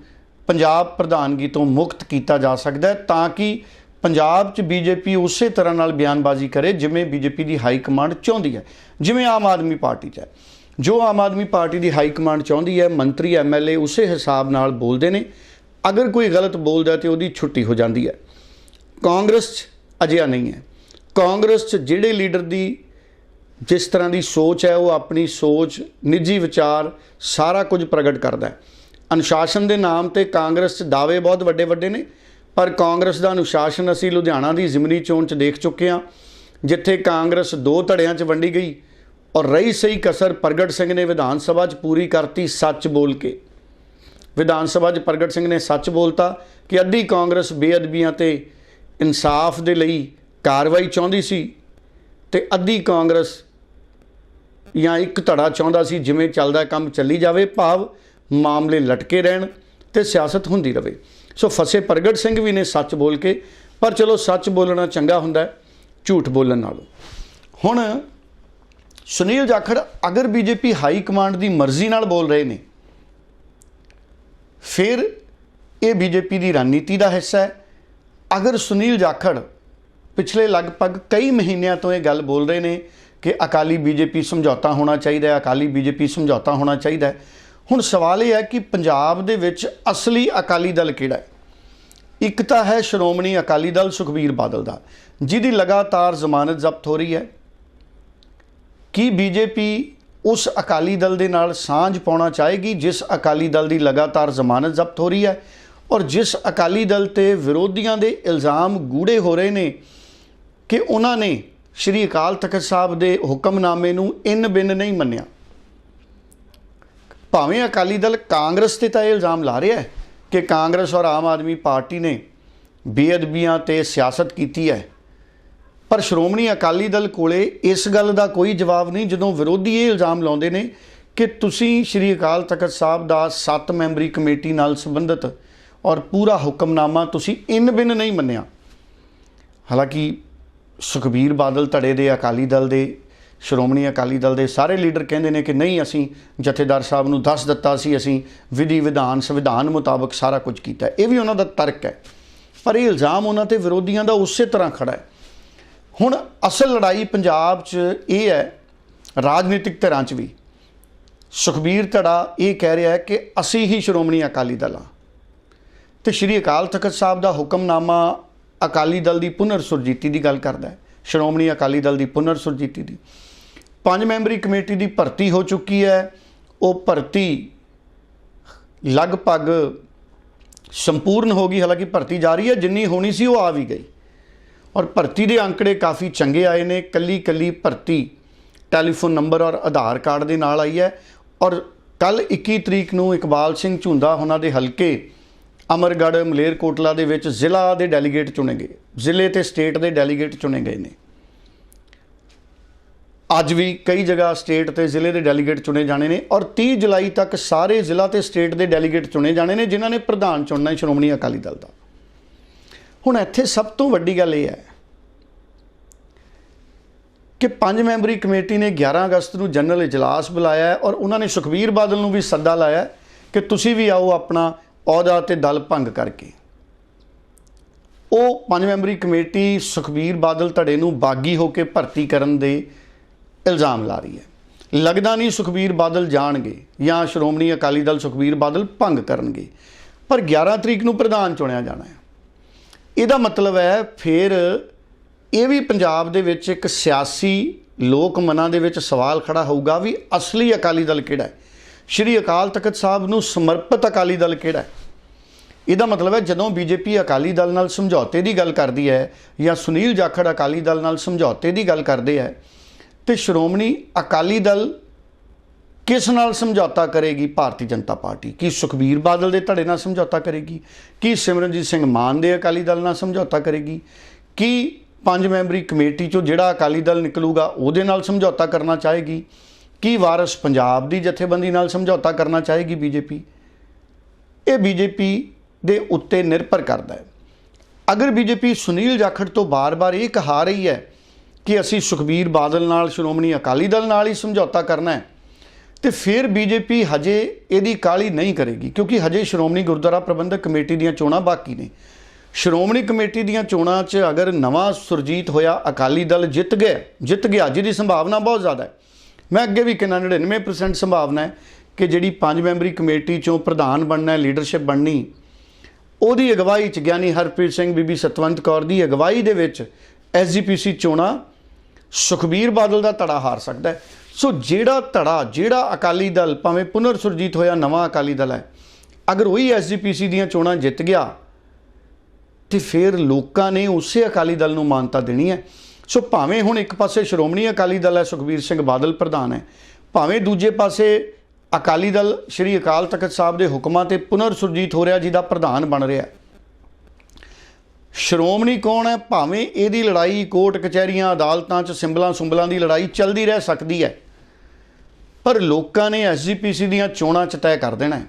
S1: ਪੰਜਾਬ ਪ੍ਰਧਾਨਗੀ ਤੋਂ ਮੁਕਤ ਕੀਤਾ ਜਾ ਸਕਦਾ ਹੈ ਤਾਂ ਕਿ ਪੰਜਾਬ 'ਚ ਬੀਜੇਪੀ ਉਸੇ ਤਰ੍ਹਾਂ ਨਾਲ ਬਿਆਨਬਾਜ਼ੀ ਕਰੇ ਜਿਵੇਂ ਬੀਜੇਪੀ ਦੀ ਹਾਈ ਕਮਾਂਡ ਚਾਹੁੰਦੀ ਹੈ, ਜਿਵੇਂ ਆਮ ਆਦਮੀ ਪਾਰਟੀ 'ਚ ਹੈ। ਜੋ ਆਮ ਆਦਮੀ ਪਾਰਟੀ ਦੀ ਹਾਈ ਕਮਾਂਡ ਚਾਹੁੰਦੀ ਹੈ, ਮੰਤਰੀ ਐਮਐਲਏ ਉਸੇ ਹਿਸਾਬ ਨਾਲ ਬੋਲਦੇ ਨੇ। ਅਗਰ ਕੋਈ ਗਲਤ ਬੋਲਦਾ ਹੈ ਤੇ ਉਹਦੀ ਛੁੱਟੀ ਹੋ ਜਾਂਦੀ ਹੈ। ਕਾਂਗਰਸ 'ਚ ਅਜਿਹਾ ਨਹੀਂ ਹੈ। ਕਾਂਗਰਸ 'ਚ ਜਿਹੜੇ ਲੀਡਰ ਦੀ ਜਿਸ ਤਰ੍ਹਾਂ ਦੀ ਸੋਚ ਹੈ, ਉਹ ਆਪਣੀ ਸੋਚ, ਨਿੱਜੀ ਵਿਚਾਰ ਸਾਰਾ ਕੁਝ ਪ੍ਰਗਟ ਕਰਦਾ ਹੈ। ਅਨੁਸ਼ਾਸਨ ਦੇ ਨਾਮ ਤੇ ਕਾਂਗਰਸ 'ਚ ਦਾਅਵੇ ਬਹੁਤ ਵੱਡੇ ਵੱਡੇ ਨੇ, ਪਰ ਕਾਂਗਰਸ ਦਾ ਅਨੁਸ਼ਾਸਨ ਅਸੀਂ ਲੁਧਿਆਣਾ ਦੀ ਜ਼ਿਮਨੀ ਚੋਣ 'ਚ ਦੇਖ ਚੁੱਕੇ ਹਾਂ, ਜਿੱਥੇ ਕਾਂਗਰਸ ਦੋ ਧੜਿਆਂ 'ਚ ਵੰਡੀ ਗਈ ਔਰ ਰਹੀ ਸਹੀ ਕਸਰ ਪ੍ਰਗਟ ਸਿੰਘ ਨੇ ਵਿਧਾਨ ਸਭਾ 'ਚ ਪੂਰੀ ਕਰਤੀ ਸੱਚ ਬੋਲ ਕੇ। ਵਿਧਾਨ ਸਭਾ 'ਚ ਪ੍ਰਗਟ ਸਿੰਘ ਨੇ ਸੱਚ ਬੋਲਤਾ ਕਿ ਅੱਧੀ ਕਾਂਗਰਸ ਬੇਅਦਬੀਆਂ ਤੇ ਇਨਸਾਫ ਦੇ ਲਈ ਕਾਰਵਾਈ ਚਾਹੁੰਦੀ ਸੀ ਤੇ ਅੱਧੀ ਕਾਂਗਰਸ ਜਾਂ ਇੱਕ ਧੜਾ ਚਾਹੁੰਦਾ ਸੀ ਜਿਵੇਂ ਚੱਲਦਾ ਕੰਮ ਚੱਲੀ ਜਾਵੇ, ਭਾਵ ਮਾਮਲੇ ਲਟਕੇ ਰਹਿਣ ਤੇ ਸਿਆਸਤ ਹੁੰਦੀ ਰਹੇ ਸੋ ਫਸੇ ਪ੍ਰਗਟ ਸਿੰਘ ਵੀ ਨੇ ਸੱਚ ਬੋਲ ਕੇ, ਪਰ ਚਲੋ ਸੱਚ ਬੋਲਣਾ ਚੰਗਾ ਹੁੰਦਾ ਹੈ, ਝੂਠ ਬੋਲਣ ਨਾਲੋਂ। ਹੁਣ ਸੁਨੀਲ ਜਾਖੜ ਅਗਰ ਬੀਜੇਪੀ ਹਾਈ ਕਮਾਂਡ ਦੀ ਮਰਜ਼ੀ ਨਾਲ ਬੋਲ ਰਹੇ ਨੇ, ਫਿਰ ਇਹ ਬੀਜੇਪੀ ਦੀ ਰਣਨੀਤੀ ਦਾ ਹਿੱਸਾ ਹੈ। ਅਗਰ ਸੁਨੀਲ ਜਾਖੜ ਪਿਛਲੇ ਲਗਭਗ ਕਈ ਮਹੀਨਿਆਂ ਤੋਂ ਇਹ ਗੱਲ ਬੋਲ ਰਹੇ ਨੇ ਕਿ ਅਕਾਲੀ ਬੀਜੇਪੀ ਸਮਝੌਤਾ ਹੋਣਾ ਚਾਹੀਦਾ ਹੈ, ਅਕਾਲੀ ਬੀਜੇਪੀ ਸਮਝੌਤਾ ਹੋਣਾ ਚਾਹੀਦਾ ਹੈ ਹੁਣ ਸਵਾਲ ਇਹ ਹੈ ਕਿ ਪੰਜਾਬ ਦੇ ਵਿੱਚ ਅਸਲੀ ਅਕਾਲੀ ਦਲ ਕਿਹੜਾ ਹੈ? ਇੱਕ ਤਾਂ ਹੈ ਸ਼੍ਰੋਮਣੀ ਅਕਾਲੀ ਦਲ ਸੁਖਬੀਰ ਬਾਦਲ ਦਾ, ਜਿਹਦੀ ਲਗਾਤਾਰ ਜ਼ਮਾਨਤ ਜ਼ਬਤ ਹੋ ਰਹੀ ਹੈ। ਕੀ ਬੀਜੇਪੀ ਉਸ ਅਕਾਲੀ ਦਲ ਦੇ ਨਾਲ ਸਾਂਝ ਪਾਉਣਾ ਚਾਹੇਗੀ ਜਿਸ ਅਕਾਲੀ ਦਲ ਦੀ ਲਗਾਤਾਰ ਜ਼ਮਾਨਤ ਜ਼ਬਤ ਹੋ ਰਹੀ ਹੈ ਔਰ ਜਿਸ ਅਕਾਲੀ ਦਲ ਤੇ ਵਿਰੋਧੀਆਂ ਦੇ ਇਲਜ਼ਾਮ ਗੂੜੇ ਹੋ ਰਹੇ ਨੇ ਕਿ ਉਹਨਾਂ ਨੇ ਸ਼੍ਰੀ ਅਕਾਲ ਤਖਤ ਸਾਹਿਬ ਦੇ ਹੁਕਮਨਾਮੇ ਨੂੰ ਇਨ ਬਿਨ ਨਹੀਂ ਮੰਨਿਆ? ਭਾਵੇਂ ਅਕਾਲੀ ਦਲ ਕਾਂਗਰਸ ਤੇ ਤਾਂ ਇਹ ਇਲਜ਼ਾਮ ਲਾ ਰਿਹਾ ਹੈ ਕਿ ਕਾਂਗਰਸ ਔਰ ਆਮ ਆਦਮੀ ਪਾਰਟੀ ਨੇ ਬੇਅਦਬੀਆਂ ਤੇ ਸਿਆਸਤ ਕੀਤੀ ਹੈ। ਪਰ ਸ਼੍ਰੋਮਣੀ ਅਕਾਲੀ ਦਲ ਕੋਲੇ ਇਸ ਗੱਲ ਦਾ ਕੋਈ ਜਵਾਬ ਨਹੀਂ, ਜਦੋਂ ਵਿਰੋਧੀ ਇਹ ਇਲਜ਼ਾਮ ਲਾਉਂਦੇ ਨੇ ਕਿ ਤੁਸੀਂ ਸ਼੍ਰੀ ਅਕਾਲ ਤਖਤ ਸਾਹਿਬ ਦਾ 7 ਮੈਂਬਰੀ ਕਮੇਟੀ ਨਾਲ ਸੰਬੰਧਿਤ ਔਰ ਪੂਰਾ ਹੁਕਮਨਾਮਾ ਤੁਸੀਂ ਇਨ ਬਿਨ ਨਹੀਂ ਮੰਨਿਆ। ਹਾਲਾਂਕਿ ਸੁਖਬੀਰ ਬਾਦਲ ਧੜੇ ਦੇ ਅਕਾਲੀ ਦਲ ਦੇ ਸ਼੍ਰੋਮਣੀ ਅਕਾਲੀ ਦਲ ਦੇ ਸਾਰੇ ਲੀਡਰ ਕਹਿੰਦੇ ਨੇ ਕਿ ਨਹੀਂ, ਅਸੀਂ ਜਥੇਦਾਰ ਸਾਹਿਬ ਨੂੰ ਦੱਸ ਦਿੱਤਾ ਸੀ, ਅਸੀਂ ਵਿਧੀ ਵਿਧਾਨ, ਸੰਵਿਧਾਨ ਮੁਤਾਬਕ ਸਾਰਾ ਕੁਝ ਕੀਤਾ। ਇਹ ਵੀ ਉਹਨਾਂ ਦਾ ਤਰਕ ਹੈ। ਪਰ ਇਹ ਇਲਜ਼ਾਮ ਉਹਨਾਂ ਤੇ ਵਿਰੋਧੀਆਂ ਦਾ ਉਸੇ ਤਰ੍ਹਾਂ ਖੜਾ ਹੈ। ਹੁਣ ਅਸਲ ਲੜਾਈ ਪੰਜਾਬ 'ਚ ਇਹ ਹੈ, ਰਾਜਨੀਤਿਕ ਧਿਰਾਂ 'ਚ ਵੀ। ਸੁਖਬੀਰ ਧੜਾ ਇਹ ਕਹਿ ਰਿਹਾ ਹੈ ਕਿ ਅਸੀਂ ਹੀ ਸ਼੍ਰੋਮਣੀ ਅਕਾਲੀ ਦਲ ਹਾਂ। ਤੇ ਸ਼੍ਰੀ ਅਕਾਲ ਤਖਤ ਸਾਹਿਬ ਦਾ ਹੁਕਮਨਾਮਾ ਅਕਾਲੀ ਦਲ ਦੀ ਪੁਨਰ ਸੁਰਜੀਤੀ ਦੀ ਗੱਲ ਕਰਦਾ ਹੈ। ਸ਼੍ਰੋਮਣੀ ਅਕਾਲੀ ਦਲ ਦੀ ਪੁਨਰ ਸੁਰਜੀਤੀ ਦੀ। ਪੰਜ ਮੈਂਬਰੀ ਕਮੇਟੀ ਦੀ ਭਰਤੀ ਹੋ ਚੁੱਕੀ ਹੈ। ਉਹ ਭਰਤੀ ਲਗਭਗ ਸੰਪੂਰਨ ਹੋ ਗਈ, ਹਾਲਾਂਕਿ ਭਰਤੀ ਜਾਰੀ ਹੈ, ਜਿੰਨੀ ਹੋਣੀ ਸੀ ਉਹ ਆ ਵੀ ਗਈ। ਔਰ ਭਰਤੀ ਦੇ ਅੰਕੜੇ ਕਾਫੀ ਚੰਗੇ ਆਏ ਨੇ। ਕੱਲੀ ਕੱਲੀ ਭਰਤੀ ਟੈਲੀਫੋਨ ਨੰਬਰ ਔਰ ਆਧਾਰ ਕਾਰਡ ਦੇ ਨਾਲ ਆਈ ਹੈ। ਔਰ ਕੱਲ 21 ਤਰੀਕ ਨੂੰ ਇਕਬਾਲ ਸਿੰਘ ਝੁੰਦਾ ਉਹਨਾਂ ਦੇ ਹਲਕੇ ਅਮਰਗੜ੍ਹ ਮਲੇਰਕੋਟਲਾ ਦੇ ਵਿੱਚ ਜ਼ਿਲ੍ਹਾ ਦੇ ਡੈਲੀਗੇਟ ਚੁਣੇ ਗਏ। ਜ਼ਿਲ੍ਹੇ ਤੇ ਸਟੇਟ ਦੇ ਡੈਲੀਗੇਟ ਚੁਣੇ ਗਏ ਨੇ। ਅੱਜ ਵੀ ਕਈ ਜਗ੍ਹਾ ਸਟੇਟ ਤੇ ਜ਼ਿਲ੍ਹੇ ਦੇ ਡੈਲੀਗੇਟ ਚੁਣੇ ਜਾਣੇ ਨੇ ਔਰ 30 ਜੁਲਾਈ ਤੱਕ ਸਾਰੇ ਜ਼ਿਲ੍ਹਾ ਤੇ ਸਟੇਟ ਦੇ ਡੈਲੀਗੇਟ ਚੁਣੇ ਜਾਣੇ ਨੇ, ਜਿਨ੍ਹਾਂ ਨੇ ਪ੍ਰਧਾਨ ਚੁਣਨਾ ਹੈ ਸ਼੍ਰੋਮਣੀ ਅਕਾਲੀ ਦਲ ਦਾ। ਹੁਣ ਇੱਥੇ ਸਭ ਤੋਂ ਵੱਡੀ ਗੱਲ ਇਹ ਹੈ ਕਿ ਪੰਜ ਮੈਂਬਰੀ ਕਮੇਟੀ ਨੇ 11 ਅਗਸਤ ਨੂੰ ਜਨਰਲ ਇਜਲਾਸ ਬੁਲਾਇਆ ਔਰ ਉਹਨਾਂ ਨੇ ਸੁਖਬੀਰ ਬਾਦਲ ਨੂੰ ਵੀ ਸੱਦਾ ਲਾਇਆ ਕਿ ਤੁਸੀਂ ਵੀ ਆਓ ਆਪਣਾ ਅਹੁਦਾ ਤੇ ਦਲ ਭੰਗ ਕਰਕੇ। ਉਹ ਪੰਜ ਮੈਂਬਰੀ ਕਮੇਟੀ ਸੁਖਬੀਰ ਬਾਦਲ ਧੜੇ ਨੂੰ ਬਾਗੀ ਹੋ ਕੇ ਭਰਤੀ ਕਰਨ ਦੇ ਇਲਜ਼ਾਮ ਲਾ ਰਹੀ ਹੈ। ਲੱਗਦਾ ਨਹੀਂ ਸੁਖਬੀਰ ਬਾਦਲ ਜਾਣਗੇ ਜਾਂ ਸ਼੍ਰੋਮਣੀ ਅਕਾਲੀ ਦਲ ਸੁਖਬੀਰ ਬਾਦਲ ਭੰਗ ਕਰਨਗੇ। ਪਰ 11 ਤਰੀਕ ਨੂੰ ਪ੍ਰਧਾਨ ਚੁਣਿਆ ਜਾਣਾ ਹੈ। ਇਹਦਾ ਮਤਲਬ ਹੈ ਫਿਰ ਇਹ ਵੀ ਪੰਜਾਬ ਦੇ ਵਿੱਚ ਇੱਕ ਸਿਆਸੀ ਲੋਕ ਮਨਾਂ ਦੇ ਵਿੱਚ ਸਵਾਲ ਖੜਾ ਹੋਊਗਾ ਵੀ ਅਸਲੀ ਅਕਾਲੀ ਦਲ ਕਿਹੜਾ ਹੈ? ਸ਼੍ਰੀ ਅਕਾਲ ਤਖਤ ਸਾਹਿਬ ਨੂੰ ਸਮਰਪਿਤ ਅਕਾਲੀ ਦਲ ਕਿਹੜਾ ਹੈ? ਇਹਦਾ ਮਤਲਬ ਹੈ ਜਦੋਂ ਬੀਜੇਪੀ ਅਕਾਲੀ ਦਲ ਨਾਲ ਸਮਝੌਤੇ ਦੀ ਗੱਲ ਕਰਦੀ ਹੈ ਜਾਂ ਸੁਨੀਲ ਜਾਖੜ ਅਕਾਲੀ ਦਲ ਨਾਲ ਸਮਝੌਤੇ ਦੀ ਗੱਲ ਕਰਦੇ ਹੈ ਤੇ ਸ਼੍ਰੋਮਣੀ ਅਕਾਲੀ ਦਲ ਕਿਸ ਨਾਲ ਸਮਝੌਤਾ ਕਰੇਗੀ? ਭਾਰਤੀ ਜਨਤਾ ਪਾਰਟੀ। ਕੀ ਸੁਖਬੀਰ ਬਾਦਲ ਦੇ ਧੜੇ ਨਾਲ ਸਮਝੌਤਾ ਕਰੇਗੀ? ਕੀ ਸਿਮਰਨਜੀਤ ਸਿੰਘ ਮਾਨ ਦੇ ਅਕਾਲੀ ਦਲ ਨਾਲ ਸਮਝੌਤਾ ਕਰੇਗੀ? ਕੀ ਪੰਜ ਮੈਂਬਰੀ ਕਮੇਟੀ ਚੋਂ ਜਿਹੜਾ ਅਕਾਲੀ ਦਲ ਨਿਕਲੂਗਾ, ਉਹਦੇ ਨਾਲ ਸਮਝੌਤਾ ਕਰਨਾ ਚਾਹੇਗੀ? ਕੀ ਵਾਰਸ ਪੰਜਾਬ ਦੀ ਜਥੇਬੰਦੀ ਨਾਲ ਸਮਝੌਤਾ ਕਰਨਾ ਚਾਹੇਗੀ ਬੀਜੇਪੀ? ਇਹ ਬੀਜੇਪੀ ਦੇ ਉੱਤੇ ਨਿਰਭਰ ਕਰਦਾ ਹੈ। ਅਗਰ ਬੀਜੇਪੀ ਸੁਨੀਲ ਜਾਖੜ ਤੋਂ ਬਾਰ-ਬਾਰ ਇਹ ਕਹਾ ਰਹੀ ਹੈ ਕਿ ਅਸੀਂ ਸੁਖਬੀਰ ਬਾਦਲ ਨਾਲ, ਸ਼੍ਰੋਮਣੀ ਅਕਾਲੀ ਦਲ ਨਾਲ ਹੀ ਸਮਝੌਤਾ ਕਰਨਾ ਹੈ, ਤੇ ਫਿਰ ਬੀਜੇਪੀ ਹਜੇ ਇਹਦੀ ਕਾਲੀ ਨਹੀਂ ਕਰੇਗੀ, ਕਿਉਂਕਿ ਹਜੇ ਸ਼੍ਰੋਮਣੀ ਗੁਰਦੁਆਰਾ ਪ੍ਰਬੰਧਕ ਕਮੇਟੀ ਦੀਆਂ ਚੋਣਾਂ ਬਾਕੀ ਨੇ। ਸ਼੍ਰੋਮਣੀ ਕਮੇਟੀ ਦੀਆਂ ਚੋਣਾਂ 'ਚ ਅਗਰ ਨਵਾਂ ਸੁਰਜੀਤ ਹੋਇਆ, ਅਕਾਲੀ ਦਲ ਜਿੱਤ ਗਿਆ ਜਿੱਤ ਗਿਆ ਜਿਹਦੀ ਸੰਭਾਵਨਾ ਬਹੁਤ ਜ਼ਿਆਦਾ ਹੈ। ਮੈਂ ਅੱਗੇ ਵੀ ਕਿਹਾ 99% ਸੰਭਾਵਨਾ ਹੈ ਕਿ ਜਿਹੜੀ ਪੰਜ ਮੈਂਬਰੀ ਕਮੇਟੀ 'ਚੋਂ ਪ੍ਰਧਾਨ ਬਣਨਾ ਲੀਡਰਸ਼ਿਪ ਬਣਨੀ, ਉਹਦੀ ਅਗਵਾਈ 'ਚ ਗਿਆਨੀ ਹਰਪ੍ਰੀਤ ਸਿੰਘ ਬੀਬੀ ਸਤਵੰਤ ਕੌਰ ਦੀ ਅਗਵਾਈ ਦੇ ਵਿੱਚ ਐਸਜੀਪੀਸੀ ਚੋਣਾਂ ਸੁਖਬੀਰ ਬਾਦਲ ਦਾ ਧੜਾ ਹਾਰ ਸਕਦਾ ਹੈ। ਸੋ ਜਿਹੜਾ ਧੜਾ, ਜਿਹੜਾ ਅਕਾਲੀ ਦਲ ਭਾਵੇਂ ਪੁਨਰ ਸੁਰਜੀਤ ਹੋਇਆ, ਨਵਾਂ ਅਕਾਲੀ ਦਲ ਹੈ, ਅਗਰ ਉਹੀ ਐਸਜੀਪੀਸੀ ਦੀਆਂ ਚੋਣਾਂ ਜਿੱਤ ਗਿਆ, ਤੇ ਫਿਰ ਲੋਕਾਂ ਨੇ ਉਸੇ ਅਕਾਲੀ ਦਲ ਨੂੰ ਮਾਨਤਾ ਦੇਣੀ ਹੈ। ਸੋ ਭਾਵੇਂ ਹੁਣ ਇੱਕ ਪਾਸੇ ਸ਼੍ਰੋਮਣੀ ਅਕਾਲੀ ਦਲ ਹੈ, ਸੁਖਬੀਰ ਸਿੰਘ ਬਾਦਲ ਪ੍ਰਧਾਨ ਹੈ, ਭਾਵੇਂ ਦੂਜੇ ਪਾਸੇ ਅਕਾਲੀ ਦਲ ਸ਼੍ਰੀ ਅਕਾਲ ਤਖਤ ਸਾਹਿਬ ਦੇ ਹੁਕਮਾਂ ਤੇ ਪੁਨਰ ਸੁਰਜੀਤ ਹੋ ਰਿਹਾ, ਜਿਹਦਾ ਪ੍ਰਧਾਨ ਬਣ ਰਿਹਾ ਸ਼੍ਰੋਮਣੀ ਕੌਣ ਹੈ? ਭਾਵੇਂ ਇਹਦੀ ਲੜਾਈ ਕੋਰਟ ਕਚਹਿਰੀਆਂ, ਅਦਾਲਤਾਂ 'ਚ ਸਿੰਬਲਾਂ ਸੁੰਬਲਾਂ ਦੀ ਲੜਾਈ ਚੱਲਦੀ ਰਹਿ ਸਕਦੀ ਹੈ, ਪਰ ਲੋਕਾਂ ਨੇ ਐਸਜੀਪੀਸੀ ਦੀਆਂ ਚੋਣਾਂ 'ਚ ਤੈਅ ਕਰ ਦੇਣਾ ਹੈ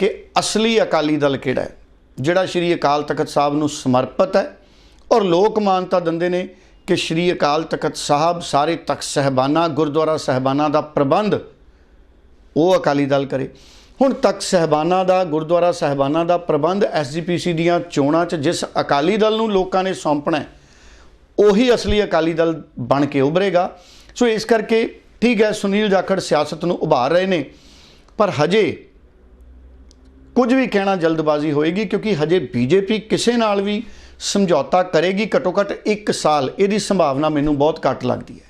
S1: ਕਿ ਅਸਲੀ ਅਕਾਲੀ ਦਲ ਕਿਹੜਾ ਹੈ, ਜਿਹੜਾ ਸ਼੍ਰੀ ਅਕਾਲ ਤਖਤ ਸਾਹਿਬ ਨੂੰ ਸਮਰਪਿਤ ਹੈ ਔਰ ਲੋਕ ਮਾਨਤਾ ਦਿੰਦੇ ਨੇ ਕਿ ਸ਼੍ਰੀ ਅਕਾਲ ਤਖਤ ਸਾਹਿਬ ਸਾਰੇ ਤਖਤ ਸਹਿਬਾਨਾ, ਗੁਰਦੁਆਰਾ ਸਹਿਬਾਨਾ ਦਾ ਪ੍ਰਬੰਧ ਉਹ ਅਕਾਲੀ ਦਲ ਕਰੇ। ਹੁਣ ਤੱਕ ਸਹਿਬਾਨਾ ਦਾ, ਗੁਰਦੁਆਰਾ ਸਹਿਬਾਨਾ ਦਾ ਪ੍ਰਬੰਧ ਐਸਜੀਪੀਸੀ ਦੀਆਂ ਚੋਣਾਂ 'ਚ ਜਿਸ ਅਕਾਲੀ ਦਲ ਨੂੰ ਲੋਕਾਂ ਨੇ ਸੌਂਪਣਾ ਉਹੀ ਅਸਲੀ ਅਕਾਲੀ ਦਲ ਬਣ ਕੇ ਉਭਰੇਗਾ। ਸੋ ਇਸ ਕਰਕੇ ਠੀਕ ਹੈ, ਸੁਨੀਲ ਜਾਖੜ ਸਿਆਸਤ ਨੂੰ ਉਭਾਰ ਰਹੇ ਨੇ, ਪਰ ਹਜੇ ਕੁਝ ਵੀ ਕਹਿਣਾ ਜਲਦਬਾਜ਼ੀ ਹੋਏਗੀ ਕਿਉਂਕਿ ਹਜੇ ਬੀਜੇਪੀ ਕਿਸੇ ਨਾਲ ਵੀ ਸਮਝੌਤਾ ਕਰੇਗੀ। ਘੱਟੋ ਘੱਟ 1 ਸਾਲ, ਇਹਦੀ ਸੰਭਾਵਨਾ ਮੈਨੂੰ ਬਹੁਤ ਘੱਟ ਲੱਗਦੀ ਹੈ।